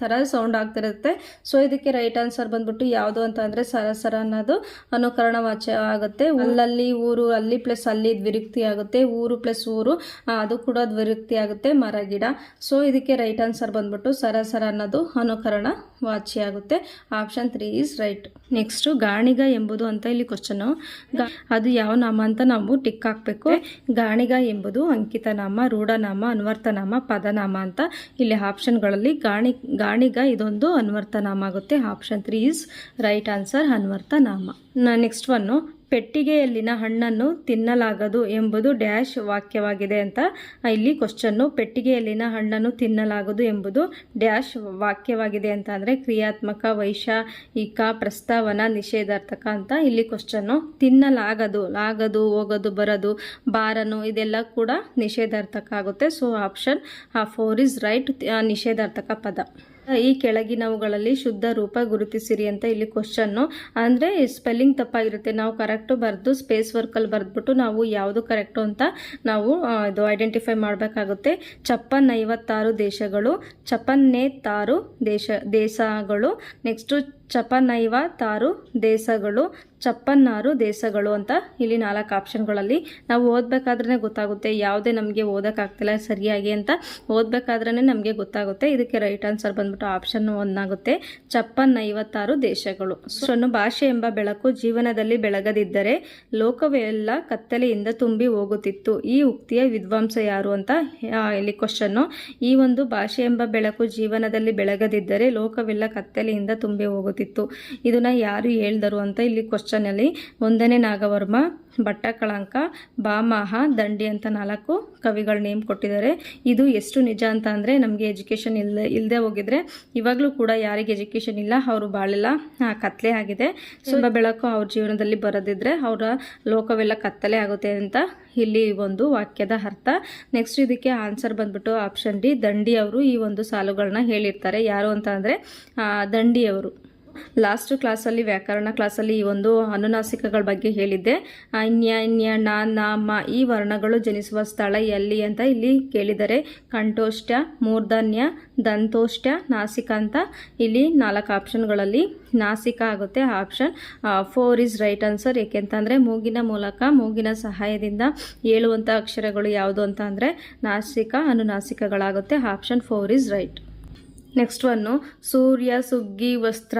ಥರ ಸೌಂಡ್ ಆಗ್ತಿರುತ್ತೆ. ಸೊ ಇದಕ್ಕೆ ರೈಟ್ ಆನ್ಸರ್ ಬಂದ್ಬಿಟ್ಟು ಯಾವುದು ಅಂತ ಅಂದರೆ ಸರಸರ ಅನ್ನೋದು ಅನುಕರಣ ವಾಚ್ಯ ಆಗುತ್ತೆ. ಅಲ್ಲಲ್ಲಿ ಊರು, ಅಲ್ಲಿ ಪ್ಲಸ್ ಅಲ್ಲಿ ದ್ವಿರುಕ್ತಿ ಆಗುತ್ತೆ. ಊರು ಪ್ಲಸ್ ಊರು ಅದು ಕೂಡ ದ್ವಿರುಕ್ತಿ ಆಗುತ್ತೆ ಮರ ಗಿಡ ಸೊ ಇದಕ್ಕೆ ರೈಟ್ ಆನ್ಸರ್ ಬಂದ್ಬಿಟ್ಟು ಸರಸರ ಅನ್ನೋದು ಅನುಕರಣ ವಾಚ್ಯ ಆಗುತ್ತೆ. Option three is right next Ganiga ಎಂಬುದು ಅಂತ ಇಲ್ಲಿ ಕ್ವಶನು ಅದು ಯಾವ ನಾಮ ಅಂತ ನಾವು ಟಿಕ್ ಹಾಕಬೇಕು. ಗಾಣಿಗ ಎಂಬುದು ಅಂಕಿತ ನಾಮ ರೂಢನಾಮ, ಅನ್ವರ್ತನಾಮ, ಪದನಾಮ ಅಂತ ಇಲ್ಲಿ ಆಪ್ಷನ್ಗಳಲ್ಲಿ ಗಾಣಿ ಗಾಣಿಗ ಇದೊಂದು ಅನ್ವರ್ತನಾಮ ಆಗುತ್ತೆ. Option three is right answer ಅನ್ವರ್ತನಾಮ. Next one ಪೆಟ್ಟಿಗೆಯಲ್ಲಿನ ಹಣ್ಣನ್ನು ತಿನ್ನಲಾಗದು ಎಂಬುದು ಡ್ಯಾಶ್ ವಾಕ್ಯವಾಗಿದೆ ಅಂತ ಇಲ್ಲಿ ಕ್ವಶನ್ನು ಪೆಟ್ಟಿಗೆಯಲ್ಲಿನ ಹಣ್ಣನ್ನು ತಿನ್ನಲಾಗದು ಎಂಬುದು ಡ್ಯಾಶ್ ವಾಕ್ಯವಾಗಿದೆ ಅಂತ ಅಂದರೆ ಕ್ರಿಯಾತ್ಮಕ ವೈಶಾಯಿಕ ಪ್ರಸ್ತಾವನ, ನಿಷೇಧಾರ್ಥಕ ಅಂತ ಇಲ್ಲಿ ಕ್ವಶನ್ನು ತಿನ್ನಲಾಗದು, ಲಾಗದು, ಹೋಗೋದು, ಬರೋದು, ಬಾರನು ಇದೆಲ್ಲ ಕೂಡ ನಿಷೇಧಾರ್ಥಕ ಆಗುತ್ತೆ. So option four is right ನಿಷೇಧಾರ್ಥಕ ಪದ. ಈ ಕೆಳಗಿನವುಗಳಲ್ಲಿ ಶುದ್ಧ ರೂಪ ಗುರುತಿಸಿರಿ ಅಂತ ಇಲ್ಲಿ ಕ್ವಶನ್ನು ಅಂದರೆ ಸ್ಪೆಲ್ಲಿಂಗ್ ತಪ್ಪಾಗಿರುತ್ತೆ. ನಾವು ಕರೆಕ್ಟು ಬರೆದು ಸ್ಪೇಸ್ ವರ್ಕಲ್ಲಿ ಬರೆದ್ಬಿಟ್ಟು ನಾವು ಯಾವುದು ಕರೆಕ್ಟು ಅಂತ ನಾವು ಇದು ಐಡೆಂಟಿಫೈ ಮಾಡಬೇಕಾಗುತ್ತೆ. ಚಪ್ಪನ್ ಐವತ್ತಾರು ದೇಶಗಳು ಚಪನ್ನೇತಾರು ದೇಶ, ದೇಶಗಳು. ನೆಕ್ಸ್ಟು ಚಪನೈವತ್ತಾರು ದೇಶಗಳು ಚಪ್ಪನ್ನಾರು ದೇಶಗಳು ಅಂತ ಇಲ್ಲಿ ನಾಲ್ಕು ಆಪ್ಷನ್ಗಳಲ್ಲಿ ನಾವು ಓದಬೇಕಾದ್ರೆ ಗೊತ್ತಾಗುತ್ತೆ. ಯಾವುದೇ ನಮಗೆ ಓದೋಕ್ಕಾಗ್ತಿಲ್ಲ ಸರಿಯಾಗಿ ಅಂತ ಓದಬೇಕಾದ್ರೇ ನಮಗೆ ಗೊತ್ತಾಗುತ್ತೆ. ಇದಕ್ಕೆ ರೈಟ್ ಆನ್ಸರ್ ಬಂದ್ಬಿಟ್ಟು ಆಪ್ಷನ್ ಒಂದಾಗುತ್ತೆ ಚಪ್ಪನ್ನೈವತ್ತಾರು ದೇಶಗಳು. ಸೊನ್ನು ಭಾಷೆ ಎಂಬ ಬೆಳಕು ಜೀವನದಲ್ಲಿ ಬೆಳಗದಿದ್ದರೆ ಲೋಕವೆಲ್ಲ ಕತ್ತಲೆಯಿಂದ ತುಂಬಿ ಹೋಗುತ್ತಿತ್ತು. ಈ ಉಕ್ತಿಯ ವಿದ್ವಾಂಸ ಯಾರು ಅಂತ ಇಲ್ಲಿ ಕ್ವಶನ್ನು ಈ ಒಂದು ಭಾಷೆ ಎಂಬ ಬೆಳಕು ಜೀವನದಲ್ಲಿ ಬೆಳಗದಿದ್ದರೆ ಲೋಕವೆಲ್ಲ ಕತ್ತಲೆಯಿಂದ ತುಂಬಿ ಹೋಗುತ್ತಿತ್ತು. ಇದನ್ನ ಯಾರು ಹೇಳ್ದರು ಅಂತ ಇಲ್ಲಿ ಕ್ವಶನ್ ಅಲ್ಲಿ ಒಂದನೇ ನಾಗವರ್ಮ, ಭಟ್ಟಕಳಂಕ, ಬಾಮಹ, ದಂಡಿ ಅಂತ ನಾಲ್ಕು ಕವಿಗಳ ನೇಮ್ ಕೊಟ್ಟಿದ್ದಾರೆ. ಇದು ಎಷ್ಟು ನಿಜ ಅಂತ ಅಂದರೆ ನಮಗೆ ಎಜುಕೇಷನ್ ಇಲ್ಲದೆ ಇಲ್ಲದೆ ಹೋಗಿದ್ರೆ ಇವಾಗಲೂ ಕೂಡ ಯಾರಿಗೆ ಎಜುಕೇಷನ್ ಇಲ್ಲ, ಅವರು ಬಾಳೆಲ್ಲ ಕತ್ತಲೆ ಆಗಿದೆ. ಸೊ ಬೆಳಕು ಅವ್ರ ಜೀವನದಲ್ಲಿ ಬರದಿದ್ರೆ ಅವರ ಲೋಕವೆಲ್ಲ ಕತ್ತಲೆ ಆಗುತ್ತೆ ಅಂತ ಇಲ್ಲಿ ಒಂದು ವಾಕ್ಯದ ಅರ್ಥ. ನೆಕ್ಸ್ಟ್ ಇದಕ್ಕೆ ಆನ್ಸರ್ ಬಂದ್ಬಿಟ್ಟು ಆಪ್ಷನ್ ಡಿ ದಂಡಿ ಅವರು ಈ ಒಂದು ಸಾಲುಗಳನ್ನ ಹೇಳಿರ್ತಾರೆ. ಯಾರು ಅಂತ ಅಂದರೆ ದಂಡಿಯವರು. ಲಾಸ್ಟ್ ಕ್ಲಾಸಲ್ಲಿ ವ್ಯಾಕರಣ ಕ್ಲಾಸಲ್ಲಿ ಈ ಒಂದು ಅನುನಾಸಿಕಗಳ ಬಗ್ಗೆ ಹೇಳಿದ್ದೆ. ಅನ್ಯ ಅನ್ಯ ನಾ ಈ ವರ್ಣಗಳು ಜನಿಸುವ ಸ್ಥಳ ಎಲ್ಲಿ ಅಂತ ಇಲ್ಲಿ ಕೇಳಿದರೆ ಕಂಠೋಷ್ಟ ಮೂರ್ಧನ್ಯ ದಂತೋಷ್ಟ ನಾಸಿಕ ಅಂತ ಇಲ್ಲಿ ನಾಲ್ಕು ಆಪ್ಷನ್ಗಳಲ್ಲಿ ನಾಸಿಕ ಆಗುತ್ತೆ. Option four is right answer ಏಕೆಂತಂದರೆ ಮೂಗಿನ ಮೂಲಕ, ಮೂಗಿನ ಸಹಾಯದಿಂದ ಹೇಳುವಂಥ ಅಕ್ಷರಗಳು ಯಾವುದು ಅಂತ ನಾಸಿಕ, ಅನುನಾಸಿಕಗಳಾಗುತ್ತೆ. Option four is right next one ಸೂರ್ಯ ಸುಗ್ಗಿ ವಸ್ತ್ರ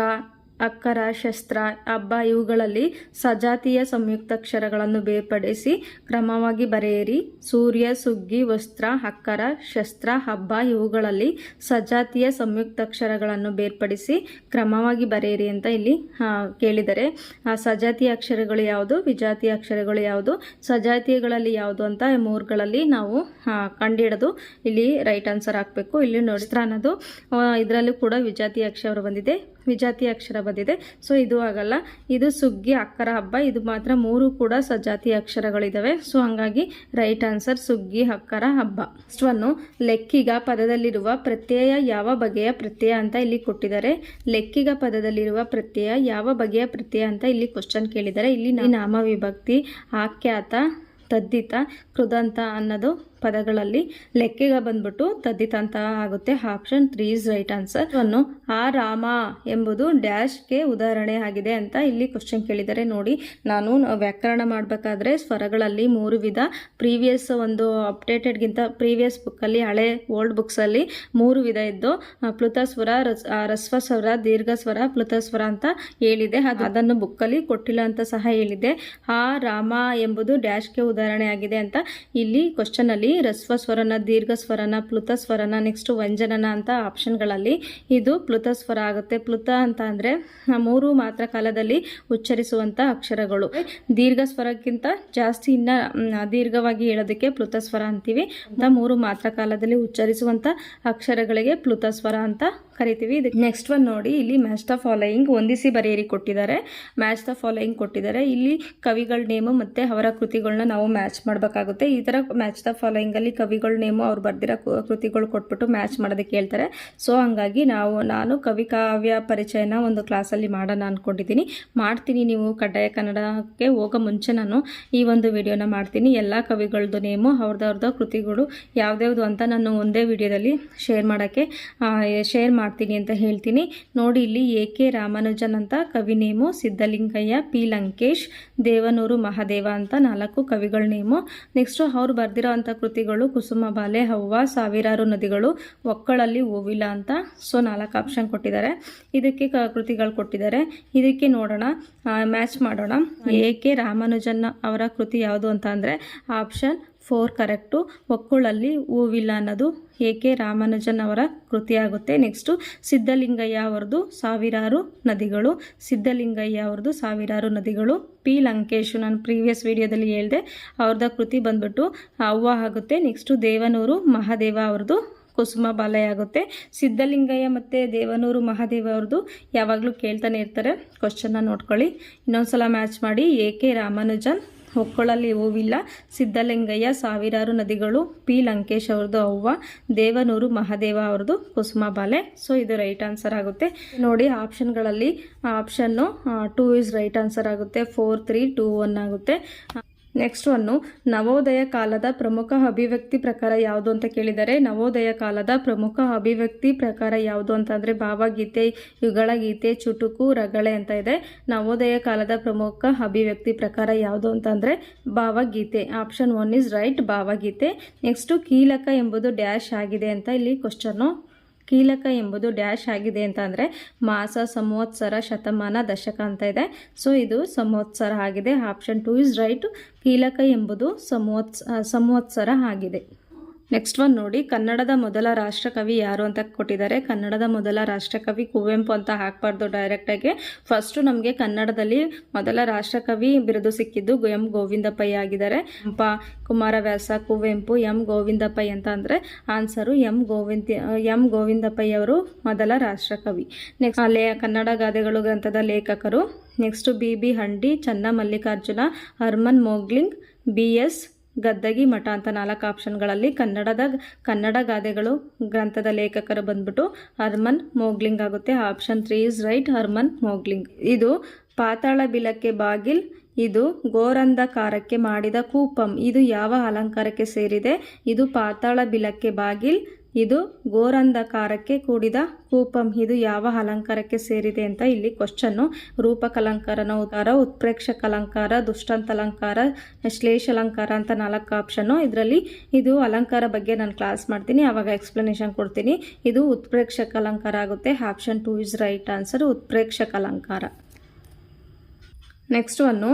ಅಕ್ಕರ, ಶಸ್ತ್ರ, ಹಬ್ಬ ಇವುಗಳಲ್ಲಿ ಸಜಾತಿಯ ಸಂಯುಕ್ತಾಕ್ಷರಗಳನ್ನು ಬೇರ್ಪಡಿಸಿ ಕ್ರಮವಾಗಿ ಬರೆಯಿರಿ. ಸೂರ್ಯ, ಸುಗ್ಗಿ, ವಸ್ತ್ರ, ಅಕ್ಕರ, ಶಸ್ತ್ರ, ಹಬ್ಬ ಇವುಗಳಲ್ಲಿ ಸಜಾತಿಯ ಸಂಯುಕ್ತಾಕ್ಷರಗಳನ್ನು ಬೇರ್ಪಡಿಸಿ ಕ್ರಮವಾಗಿ ಬರೆಯಿರಿ ಅಂತ ಇಲ್ಲಿ ಕೇಳಿದರೆ. ಸಜಾತಿಯ ಅಕ್ಷರಗಳು ಯಾವುದು? ವಿಜಾತಿಯ ಅಕ್ಷರಗಳು ಯಾವುದು? ಸಜಾತಿಯಗಳಲ್ಲಿ ಯಾವುದು ಅಂತ ಮೂರುಗಳಲ್ಲಿ ನಾವು ಕಂಡಿಡಿದು. ಇಲ್ಲಿ ರೈಟ್ ಆನ್ಸರ್ ಹಾಕಬೇಕು. ಇಲ್ಲಿ ನೋಡಿ ಅನ್ನೋದು ಇದರಲ್ಲೂ ಕೂಡ ವಿಜಾತಿಯ ಅಕ್ಷರ ಬಂದಿದೆ. ವಿಜಾತಿಯ ಅಕ್ಷರ ಬಂದಿದೆ. ಸೊ ಇದು ಆಗಲ್ಲ. ಇದು ಸುಗ್ಗಿ ಅಕ್ಕರ ಹಬ್ಬ. ಇದು ಮಾತ್ರ ಮೂರು ಕೂಡ ಸಜಾತಿ ಅಕ್ಷರಗಳಿದ್ದಾವೆ ಸೊ ಹಂಗಾಗಿ ರೈಟ್ ಆನ್ಸರ್ ಸುಗ್ಗಿ ಅಕ್ಕರ ಹಬ್ಬ. ಒನ್ನು ಲೆಕ್ಕಿಗ ಪದದಲ್ಲಿರುವ ಪ್ರತ್ಯಯ ಯಾವ ಬಗೆಯ ಪ್ರತ್ಯಯ ಅಂತ ಇಲ್ಲಿ ಕೊಟ್ಟಿದ್ದಾರೆ. ಲೆಕ್ಕಿಗ ಪದದಲ್ಲಿರುವ ಪ್ರತ್ಯಯ ಯಾವ ಬಗೆಯ ಪ್ರತ್ಯಯ ಅಂತ ಇಲ್ಲಿ ಕ್ವಶನ್ ಕೇಳಿದ್ದಾರೆ. ಇಲ್ಲಿ ನಾಮ ವಿಭಕ್ತಿ, ಆಖ್ಯಾತ, ತದ್ದಿತ, ಕೃದಂತ ಅನ್ನೋದು ಪದಗಳಲ್ಲಿ ಲೆಕ್ಕಿಗೆ ಬಂದ್ಬಿಟ್ಟು ತದ್ದಿತಂತ ಆಗುತ್ತೆ. Option three is right answer ಅನ್ನು ಆ ರಾಮ ಎಂಬುದು ಡ್ಯಾಶ್ಗೆ ಉದಾಹರಣೆ ಆಗಿದೆ ಅಂತ ಇಲ್ಲಿ ಕ್ವಶನ್ ಕೇಳಿದರೆ ನೋಡಿ. ನಾನು ವ್ಯಾಕರಣ ಮಾಡಬೇಕಾದ್ರೆ ಸ್ವರಗಳಲ್ಲಿ ಮೂರು ವಿಧ. ಪ್ರೀವಿಯಸ್ ಒಂದು ಅಪ್ಡೇಟೆಡ್ಗಿಂತ ಪ್ರೀವಿಯಸ್ ಬುಕ್ಕಲ್ಲಿ ಹಳೆ ಓಲ್ಡ್ ಬುಕ್ಸಲ್ಲಿ ಮೂರು ವಿಧ ಇದ್ದು ಪ್ಲುತ ಸ್ವರ ರಸ್ವ ಸ್ವರ ದೀರ್ಘ ಸ್ವರ ಪ್ಲುತ ಸ್ವರ ಅಂತ ಹೇಳಿದೆ. ಅದು ಅದನ್ನು ಬುಕ್ಕಲ್ಲಿ ಕೊಟ್ಟಿಲ್ಲ ಅಂತ ಸಹ ಹೇಳಿದೆ. ಆ ರಾಮ ಎಂಬುದು ಡ್ಯಾಶ್ಗೆ ಉದಾಹರಣೆ ಆಗಿದೆ ಅಂತ ಇಲ್ಲಿ ಕ್ವಶನ್ ಅಲ್ಲಿ ರಸ್ವ ಸ್ವರನ ದೀರ್ಘ ಸ್ವರನ ಪ್ಲುತ ಸ್ವರನ ನೆಕ್ಸ್ಟ್ ವ್ಯಂಜನನ ಅಂತ ಆಪ್ಷನ್ಗಳಲ್ಲಿ ಇದು ಪ್ಲುತ ಸ್ವರ ಆಗುತ್ತೆ. ಪ್ಲುತ ಅಂತ ಅಂದರೆ ಮೂರು ಮಾತ್ರ ಕಾಲದಲ್ಲಿ ಉಚ್ಚರಿಸುವಂಥ ಅಕ್ಷರಗಳು. ದೀರ್ಘ ಸ್ವರಕ್ಕಿಂತ ಜಾಸ್ತಿ ಇನ್ನ ದೀರ್ಘವಾಗಿ ಹೇಳೋದಕ್ಕೆ ಪ್ಲುತ ಸ್ವರ ಅಂತೀವಿ. ಅಂತ ಮೂರು ಮಾತ್ರ ಕಾಲದಲ್ಲಿ ಉಚ್ಚರಿಸುವಂಥ ಅಕ್ಷರಗಳಿಗೆ ಪ್ಲುತ ಸ್ವರ ಅಂತ ಕರಿತೀವಿ. ಇದಕ್ಕೆ ನೆಕ್ಸ್ಟ್ ಒನ್ ನೋಡಿ, ಇಲ್ಲಿ ಮ್ಯಾಚ್ ದ ಫಾಲೋಯಿಂಗ್ ಹೊಂದಿಸಿ ಬರೆಯಿರಿ ಕೊಟ್ಟಿದ್ದಾರೆ. ಮ್ಯಾಚ್ ದ ಫಾಲೋಯಿಂಗ್ ಕೊಟ್ಟಿದ್ದಾರೆ. ಇಲ್ಲಿ ಕವಿಗಳ ನೇಮು ಮತ್ತೆ ಅವರ ಕೃತಿಗಳನ್ನ ನಾವು ಮ್ಯಾಚ್ ಮಾಡಬೇಕಾಗುತ್ತೆ. ಈ ಥರ ಮ್ಯಾಚ್ ದ ಫಾಲೋಯಿಂಗ್ ಅಲ್ಲಿ ಕವಿಗಳ ನೇಮು ಅವ್ರು ಬರೆದಿರೋ ಕೃತಿಗಳು ಕೊಟ್ಬಿಟ್ಟು ಮ್ಯಾಚ್ ಮಾಡೋದಕ್ಕೆ ಹೇಳ್ತಾರೆ. ಸೊ ಹಂಗಾಗಿ ನಾವು, ನಾನು ಕವಿ ಕಾವ್ಯ ಪರಿಚಯನ ಒಂದು ಕ್ಲಾಸಲ್ಲಿ ಮಾಡೋಣ ಅಂದ್ಕೊಂಡಿದ್ದೀನಿ ಮಾಡ್ತೀನಿ ನೀವು ಕಡ್ಡಾಯ ಕನ್ನಡಕ್ಕೆ ಹೋಗೋ ಮುಂಚೆ ನಾನು ಈ ಒಂದು ವಿಡಿಯೋನ ಮಾಡ್ತೀನಿ. ಎಲ್ಲ ಕವಿಗಳದ್ದು ನೇಮು ಅವ್ರದ್ದು ಕೃತಿಗಳು ಯಾವ್ದ್ಯಾವ್ದು ಅಂತ ನಾನು ಒಂದೇ ವಿಡಿಯೋದಲ್ಲಿ ಶೇರ್ ಮಾಡೋಕ್ಕೆ ಶೇರ್ ಮಾಡ್ತೀನಿ ಅಂತ ಹೇಳ್ತೀನಿ. ನೋಡಿ ಇಲ್ಲಿ ಎ ಕೆ ರಾಮಾನುಜನ್ ಅಂತ ಕವಿ ನೇಮು, ಸಿದ್ಧಲಿಂಗಯ್ಯ, ಪಿ ಲಂಕೇಶ್, ದೇವನೂರು ಮಹಾದೇವ ಅಂತ ನಾಲ್ಕು ಕವಿಗಳ ನೇಮು. ನೆಕ್ಸ್ಟು ಅವ್ರು ಬರೆದಿರೋ ಅಂಥ ಕೃತಿಗಳು ಕುಸುಮ ಬಾಲೆ, ಹವ್ವ, ಸಾವಿರಾರು ನದಿಗಳು, ಒಕ್ಕಳಲ್ಲಿ ಹೂವಿಲ್ಲ ಅಂತ ಸೊ ನಾಲ್ಕು ಆಪ್ಷನ್ ಕೊಟ್ಟಿದ್ದಾರೆ. ಇದಕ್ಕೆ ಕೃತಿಗಳು ಕೊಟ್ಟಿದ್ದಾರೆ. ಇದಕ್ಕೆ ನೋಡೋಣ ಮ್ಯಾಚ್ ಮಾಡೋಣ. ಎ ಕೆ ರಾಮಾನುಜನ್ ಅವರ ಕೃತಿ ಯಾವುದು ಅಂತ ಅಂದರೆ ಆಪ್ಷನ್ ಫೋರ್ ಕರೆಕ್ಟು, ಒಕ್ಕುಳಲ್ಲಿ ಹೂವಿಲ್ಲ ಅನ್ನೋದು ಎ ಕೆ ರಾಮಾನುಜನ್ ಅವರ ಕೃತಿಯಾಗುತ್ತೆ. ನೆಕ್ಸ್ಟು, ಸಿದ್ಧಲಿಂಗಯ್ಯ ಅವರದು ಸಾವಿರಾರು ನದಿಗಳು. ಸಿದ್ಧಲಿಂಗಯ್ಯ ಅವರದು ಸಾವಿರಾರು ನದಿಗಳು. ಪಿ. ಲಂಕೇಶು, ನಾನು ಪ್ರೀವಿಯಸ್ ವಿಡಿಯೋದಲ್ಲಿ ಹೇಳಿದೆ, ಅವ್ರದ್ದು ಕೃತಿ ಬಂದ್ಬಿಟ್ಟು ಅವ್ವ ಆಗುತ್ತೆ. ನೆಕ್ಸ್ಟು, ದೇವನೂರು ಮಹಾದೇವ ಅವ್ರದ್ದು ಕುಸುಮ ಬಾಲಯ ಆಗುತ್ತೆ. ಸಿದ್ಧಲಿಂಗಯ್ಯ ಮತ್ತು ದೇವನೂರು ಮಹಾದೇವ ಅವ್ರದ್ದು ಯಾವಾಗಲೂ ಕೇಳ್ತಾನೆ ಇರ್ತಾರೆ. ಕ್ವಶನ್ನ ನೋಡ್ಕೊಳ್ಳಿ. ಇನ್ನೊಂದು ಸಲ ಮ್ಯಾಚ್ ಮಾಡಿ. ಎ ಕೆ ರಾಮಾನುಜನ್ ಒಕ್ಕೊಳಲ್ಲಿ ಹೂವಿಲ್ಲ. ಸಿದ್ಧಲಿಂಗಯ್ಯ, ಸಾವಿರಾರು ನದಿಗಳು, ಪಿ. ಲಂಕೇಶ್ ಅವ್ರದ್ದು ಅವ್ವ, ದೇವನೂರು ಮಹಾದೇವ ಅವ್ರದ್ದು ಕುಸುಮ ಬಾಲೆ. ಸೊ ಇದು ರೈಟ್ ಆನ್ಸರ್ ಆಗುತ್ತೆ. ನೋಡಿ ಆಪ್ಷನ್ಗಳಲ್ಲಿ option two is right answer ಆಗುತ್ತೆ. ಫೋರ್ ತ್ರೀ ಟೂ ಒನ್ ಆಗುತ್ತೆ. ನೆಕ್ಸ್ಟ್ ಒನ್ನು ನವೋದಯ ಕಾಲದ ಪ್ರಮುಖ ಅಭಿವ್ಯಕ್ತಿ ಪ್ರಕಾರ ಯಾವುದು ಅಂತ ಕೇಳಿದರೆ, ನವೋದಯ ಕಾಲದ ಪ್ರಮುಖ ಅಭಿವ್ಯಕ್ತಿ ಪ್ರಕಾರ ಯಾವುದು ಅಂತಂದರೆ ಭಾವಗೀತೆ ಯುಗಳ ಗೀತೆ ಚುಟುಕು, ರಗಳೆ ಅಂತ ಇದೆ. ನವೋದಯ ಕಾಲದ ಪ್ರಮುಖ ಅಭಿವ್ಯಕ್ತಿ ಪ್ರಕಾರ ಯಾವುದು ಅಂತಂದರೆ ಭಾವಗೀತೆ. ಆಪ್ಷನ್ ಒನ್ ಈಸ್ ರೈಟ್ ಭಾವಗೀತೆ. ನೆಕ್ಸ್ಟು ಕೀಲಕ ಎಂಬುದು ಡ್ಯಾಶ್ ಆಗಿದೆ ಅಂತ ಇಲ್ಲಿ ಕ್ವಶನ್ನು ಕೀಲಕ ಎಂಬುದು ಡ್ಯಾಶ್ ಆಗಿದೆ ಅಂತ ಅಂದರೆ ಮಾಸ, ಸಮೋತ್ಸರ, ಶತಮಾನ, ದಶಕ ಅಂತ ಇದೆ. ಸೊ ಇದು ಸಂವತ್ಸರ ಆಗಿದೆ. ಆಪ್ಷನ್ ಟು ಇಸ್ ರೈಟ್ ಕೀಲಕ ಎಂಬುದು ಸಂವತ್ಸ ಸಂವತ್ಸರ ಆಗಿದೆ. ನೆಕ್ಸ್ಟ್ ಒಂದು ನೋಡಿ, ಕನ್ನಡದ ಮೊದಲ ರಾಷ್ಟ್ರಕವಿ ಯಾರು ಅಂತ ಕೊಟ್ಟಿದ್ದಾರೆ. ಕನ್ನಡದ ಮೊದಲ ರಾಷ್ಟ್ರಕವಿ ಕುವೆಂಪು ಅಂತ ಹಾಕಬಾರ್ದು ಡೈರೆಕ್ಟಾಗಿ ಫಸ್ಟು ನಮಗೆ ಕನ್ನಡದಲ್ಲಿ ಮೊದಲ ರಾಷ್ಟ್ರಕವಿ ಬಿರುದು ಸಿಕ್ಕಿದ್ದು ಎಂ ಗೋವಿಂದಪ್ಪಯ್ಯ ಆಗಿದ್ದಾರೆ. ಪ ಕುಮಾರವ್ಯಾಸ, ಕುವೆಂಪು, ಎಂ ಗೋವಿಂದಪ್ಪೈ ಅಂತ ಅಂದರೆ answer M Govinda, M Govinda Pai ಅವರು ಮೊದಲ ರಾಷ್ಟ್ರಕವಿ. ನೆಕ್ಸ್ಟ್ ಲೇ, ಕನ್ನಡ ಗಾದೆಗಳು ಗ್ರಂಥದ ಲೇಖಕರು. Next B B Handi, Chenna Mallikarjuna, Hermann Mogling, B S Gaddagimath ಅಂತ ನಾಲ್ಕು ಆಪ್ಷನ್ಗಳಲ್ಲಿ ಕನ್ನಡದ ಕನ್ನಡ ಗಾದೆಗಳು ಗ್ರಂಥದ ಲೇಖಕರು ಬಂದ್ಬಿಟ್ಟು ಹರ್ಮನ್ ಮೋಗ್ಲಿಂಗ್ ಆಗುತ್ತೆ. Option three is right, Hermann Mogling. ಇದು ಪಾತಾಳ ಬಿಲಕ್ಕೆ ಬಾಗಿಲ್, ಇದು ಗೋರಂಧಕಾರಕ್ಕೆ ಮಾಡಿದ ಕೂಪಂ. ಇದು ಯಾವ ಅಲಂಕಾರಕ್ಕೆ ಸೇರಿದೆ? ಇದು ಪಾತಾಳ ಬಿಲಕ್ಕೆ ಬಾಗಿಲ್ ಇದು ಗೋರಂಧಕಾರಕ್ಕೆ ಕೂಡಿದ ಕೂಪಂ. ಇದು ಯಾವ ಅಲಂಕಾರಕ್ಕೆ ಸೇರಿದೆ ಅಂತ ಇಲ್ಲಿ ಕ್ವಶನ್ನು ಅಲಂಕಾರ ದುಷ್ಟಂತ ಅಲಂಕಾರ ಶ್ಲೇಷ ಅಲಂಕಾರ ಅಂತ ನಾಲ್ಕು ಆಪ್ಷನ್ನು ಇದರಲ್ಲಿ ಇದು ಅಲಂಕಾರ ಬಗ್ಗೆ ನಾನು ಕ್ಲಾಸ್ ಮಾಡ್ತೀನಿ, ಆವಾಗ ಎಕ್ಸ್ಪ್ಲನೇಷನ್ ಕೊಡ್ತೀನಿ. ಇದು ಉತ್ಪ್ರೇಕ್ಷಕ ಅಲಂಕಾರ ಆಗುತ್ತೆ. Option two is right answer ಉತ್ಪ್ರೇಕ್ಷಕ ಅಲಂಕಾರ ನೆಕ್ಸ್ಟ್ ಒನ್ನು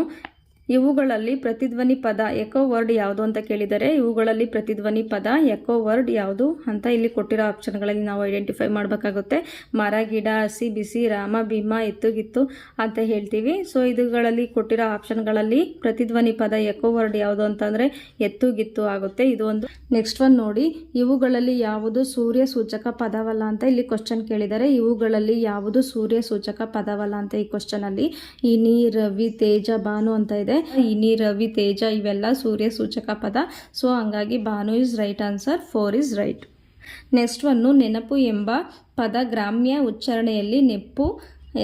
ಇವುಗಳಲ್ಲಿ ಪ್ರತಿಧ್ವನಿ ಪದ ಎಕೋ ವರ್ಡ್ ಯಾವುದು ಅಂತ ಕೇಳಿದರೆ ಇವುಗಳಲ್ಲಿ ಪ್ರತಿಧ್ವನಿ ಪದ ಎಕೋ ವರ್ಡ್ ಯಾವುದು ಅಂತ ಇಲ್ಲಿ ಕೊಟ್ಟಿರೋ ಆಪ್ಷನ್ಗಳಲ್ಲಿ ನಾವು ಐಡೆಂಟಿಫೈ ಮಾಡಬೇಕಾಗುತ್ತೆ. ಮರ, ಗಿಡ, ಹಸಿ, ಬಿಸಿ, ರಾಮ, ಭೀಮ ಎತ್ತುಗಿತ್ತು ಅಂತ ಹೇಳ್ತೀವಿ. ಸೊ ಇದುಗಳಲ್ಲಿ ಕೊಟ್ಟಿರೋ ಆಪ್ಷನ್ಗಳಲ್ಲಿ ಪ್ರತಿಧ್ವನಿ ಪದ ಎಕೋ ವರ್ಡ್ ಯಾವುದು ಅಂತಂದರೆ ಎತ್ತುಗಿತ್ತು ಆಗುತ್ತೆ. ಇದು ಒಂದು. ನೆಕ್ಸ್ಟ್ ಒನ್ ನೋಡಿ. ಇವುಗಳಲ್ಲಿ ಯಾವುದು ಸೂರ್ಯ ಸೂಚಕ ಪದವಲ್ಲ ಅಂತ ಇಲ್ಲಿ ಕ್ವಶನ್ ಕೇಳಿದರೆ ಇವುಗಳಲ್ಲಿ ಯಾವುದು ಸೂರ್ಯ ಸೂಚಕ ಪದವಲ್ಲ ಅಂತ ಈ ಕ್ವಶನ್ ಅಲ್ಲಿ. ಇನಿ ರವಿ ತೇಜ, ಭಾನು ಅಂತ ಇದೆ. ಇನಿ ರವಿ ತೇಜ ಇವೆಲ್ಲ ಸೂರ್ಯ ಸೂಚಕ ಪದ. ಸೊ ಹಂಗಾಗಿ ಭಾನು is right answer four is right next one ನೆನಪು ಎಂಬ ಪದ ಗ್ರಾಮ್ಯ ಉಚ್ಚಾರಣೆಯಲ್ಲಿ ನೆಪ್ಪು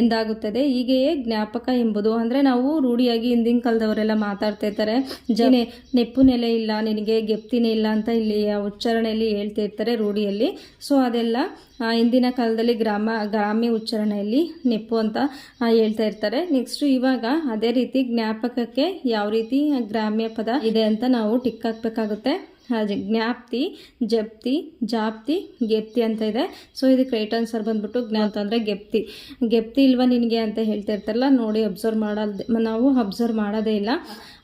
ಎಂದಾಗುತ್ತದೆ. ಹೀಗೆಯೇ ಜ್ಞಾಪಕ ಎಂಬುದು ಅಂದರೆ ನಾವು ರೂಢಿಯಾಗಿ ಹಿಂದಿನ ಕಾಲದವರೆಲ್ಲ ಮಾತಾಡ್ತಾ ಇರ್ತಾರೆ. ಜನೆ ನೆಪ್ಪು ನೆಲೆ ಇಲ್ಲ, ನಿನಗೆ ಗೆಪ್ತಿನೇ ಇಲ್ಲ ಅಂತ ಇಲ್ಲಿ ಉಚ್ಚಾರಣೆಯಲ್ಲಿ ಹೇಳ್ತಾ ಇರ್ತಾರೆ ರೂಢಿಯಲ್ಲಿ. ಸೊ ಅದೆಲ್ಲ ಹಿಂದಿನ ಕಾಲದಲ್ಲಿ ಗ್ರಾಮ, ಗ್ರಾಮ್ಯ ಉಚ್ಚಾರಣೆಯಲ್ಲಿ ನೆಪ್ಪು ಅಂತ ಹೇಳ್ತಾ ಇರ್ತಾರೆ. ನೆಕ್ಸ್ಟ್ ಇವಾಗ ಅದೇ ರೀತಿ ಜ್ಞಾಪಕಕ್ಕೆ ಯಾವ ರೀತಿ ಗ್ರಾಮ್ಯ ಪದ ಇದೆ ಅಂತ ನಾವು ಟಿಕ್ ಹಾಕ್ಬೇಕಾಗುತ್ತೆ. ಜ್ಞಾಪ್ತಿ, ಜಪ್ತಿ, ಜಾಪ್ತಿ, ಗೆಪ್ತಿ ಅಂತ ಇದೆ. ಸೊ ಇದಕ್ಕೆ ರೈಟ್ ಆನ್ಸರ್ ಬಂದ್ಬಿಟ್ಟು ಜ್ಞಾಪ್ತ ಅಂದರೆ ಗೆಪ್ತಿ. ಗೆಪ್ತಿ ಇಲ್ವಾ ನಿನಗೆ ಅಂತ ಹೇಳ್ತಾ ಇರ್ತಾರಲ್ಲ, ನೋಡಿ ಅಬ್ಸರ್ವ್ ಮಾಡೋದು ನಾವು ಅಬ್ಸರ್ವ್ ಮಾಡೋದೇ ಇಲ್ಲ.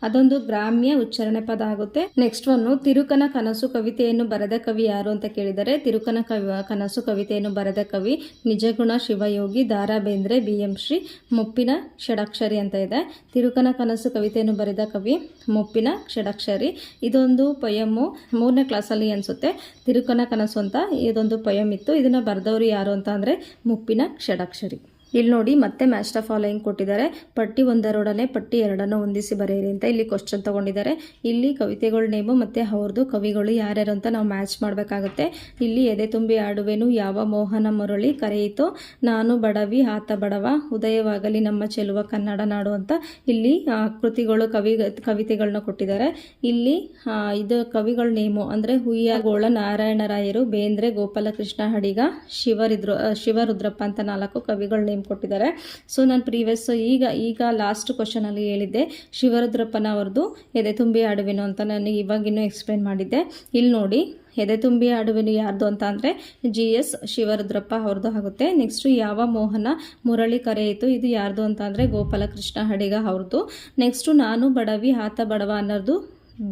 ಅದೊಂದು ಗ್ರಾಮ್ಯ ಉಚ್ಚಾರಣೆ ಪದ ಆಗುತ್ತೆ. ನೆಕ್ಸ್ಟ್ ಒಂದು ತಿರುಕನ ಕನಸು ಕವಿತೆಯನ್ನು ಬರೆದ ಕವಿ ಯಾರು ಅಂತ ಕೇಳಿದರೆ, ತಿರುಕನ ಕವಿ, ಕನಸು ಕವಿತೆಯನ್ನು ಬರೆದ ಕವಿ ನಿಜಗುಣ ಶಿವಯೋಗಿ ದಾರಾ ಬೇಂದ್ರೆ ಬಿ ಎಂ ಶ್ರೀ ಮುಪ್ಪಿನ ಷಡಾಕ್ಷರಿ ಅಂತ ಇದೆ. ತಿರುಕನ ಕನಸು ಕವಿತೆಯನ್ನು ಬರೆದ ಕವಿ ಮುಪ್ಪಿನ ಷಡಾಕ್ಷರಿ. ಇದೊಂದು ಪೊಯಮ್ಮು ಮೂರನೇ ಕ್ಲಾಸಲ್ಲಿ ಅನಿಸುತ್ತೆ. ತಿರುಕನ ಕನಸು ಅಂತ ಇದೊಂದು ಪೊಯಮ್ ಇತ್ತು. ಇದನ್ನು ಬರೆದವರು ಯಾರು ಅಂತ ಅಂದರೆ ಮುಪ್ಪಿನ ಷಡಕ್ಷರಿ. ಇಲ್ಲಿ ನೋಡಿ ಮತ್ತೆ ಮ್ಯಾಚ್ ದ ಫಾಲೋಯಿಂಗ್ ಕೊಟ್ಟಿದ್ದಾರೆ. ಪಟ್ಟಿ ಒಂದರೊಡನೆ, ಪಟ್ಟಿ ಎರಡನ್ನು ಹೊಂದಿಸಿ ಬರೆಯಿರಿ ಅಂತ ಇಲ್ಲಿ ಕ್ವಶನ್ ತಗೊಂಡಿದ್ದಾರೆ. ಇಲ್ಲಿ ಕವಿತೆಗಳ ನೇಮು ಮತ್ತು ಅವ್ರದ್ದು ಕವಿಗಳು ಯಾರ್ಯಾರು ಅಂತ ನಾವು ಮ್ಯಾಚ್ ಮಾಡಬೇಕಾಗುತ್ತೆ. ಇಲ್ಲಿ ಎದೆ ತುಂಬಿ ಆಡುವೆನು, ಯಾವ ಮೋಹನ ಮುರಳಿ ಕರೆಯಿತು, ನಾನು ಬಡವಿ, ಆತ ಬಡವ, ಉದಯವಾಗಲಿ ನಮ್ಮ ಚೆಲುವ ಕನ್ನಡ ನಾಡು ಅಂತ ಇಲ್ಲಿ ಕೃತಿಗಳು ಕವಿ ಕವಿತೆಗಳನ್ನ ಕೊಟ್ಟಿದ್ದಾರೆ. ಇಲ್ಲಿ ಇದು ಕವಿಗಳ ನೇಮು ಅಂದರೆ ಹುಯ್ಯಗೋಳ, ನಾರಾಯಣರಾಯರು, ಬೇಂದ್ರೆ, ಗೋಪಾಲಕೃಷ್ಣ, ಹಡಿಗ, ಶಿವರಿದ್ರು ಶಿವರುದ್ರಪ್ಪ ಅಂತ ನಾಲ್ಕು ಕವಿಗಳ ಕೊಟ್ಟಿದ್ದಾರೆ. ಸೊ ನಾನು ಪ್ರೀವಿಯಸ್ ಈಗ ಈಗ ಲಾಸ್ಟ್ ಕ್ವಶನಲ್ಲಿ ಹೇಳಿದ್ದೆ, ಶಿವರುದ್ರಪ್ಪನ ಅವ್ರದ್ದು ಎದೆ ತುಂಬಿ ಆಡುವೆನು ಅಂತ ನಾನು ಇವಾಗಿನ್ನೂ ಎಕ್ಸ್ಪ್ಲೇನ್ ಮಾಡಿದ್ದೆ. ಇಲ್ಲಿ ನೋಡಿ, ಎದೆ ತುಂಬಿ ಆಡುವೆನು ಯಾರ್ದು ಅಂತ ಅಂದರೆ ಜಿ ಎಸ್ ಶಿವರುದ್ರಪ್ಪ ಅವ್ರದ್ದು ಆಗುತ್ತೆ. ನೆಕ್ಸ್ಟು ಯಾವ ಮೋಹನ ಮುರಳಿ ಕರೆಯಿತು, ಇದು ಯಾರ್ದು ಅಂತ ಅಂದರೆ ಗೋಪಾಲಕೃಷ್ಣ ಹಡಿಗ ಅವ್ರದ್ದು ನೆಕ್ಸ್ಟು ನಾನು ಬಡವಿ, ಆತ ಬಡವ ಅನ್ನೋದು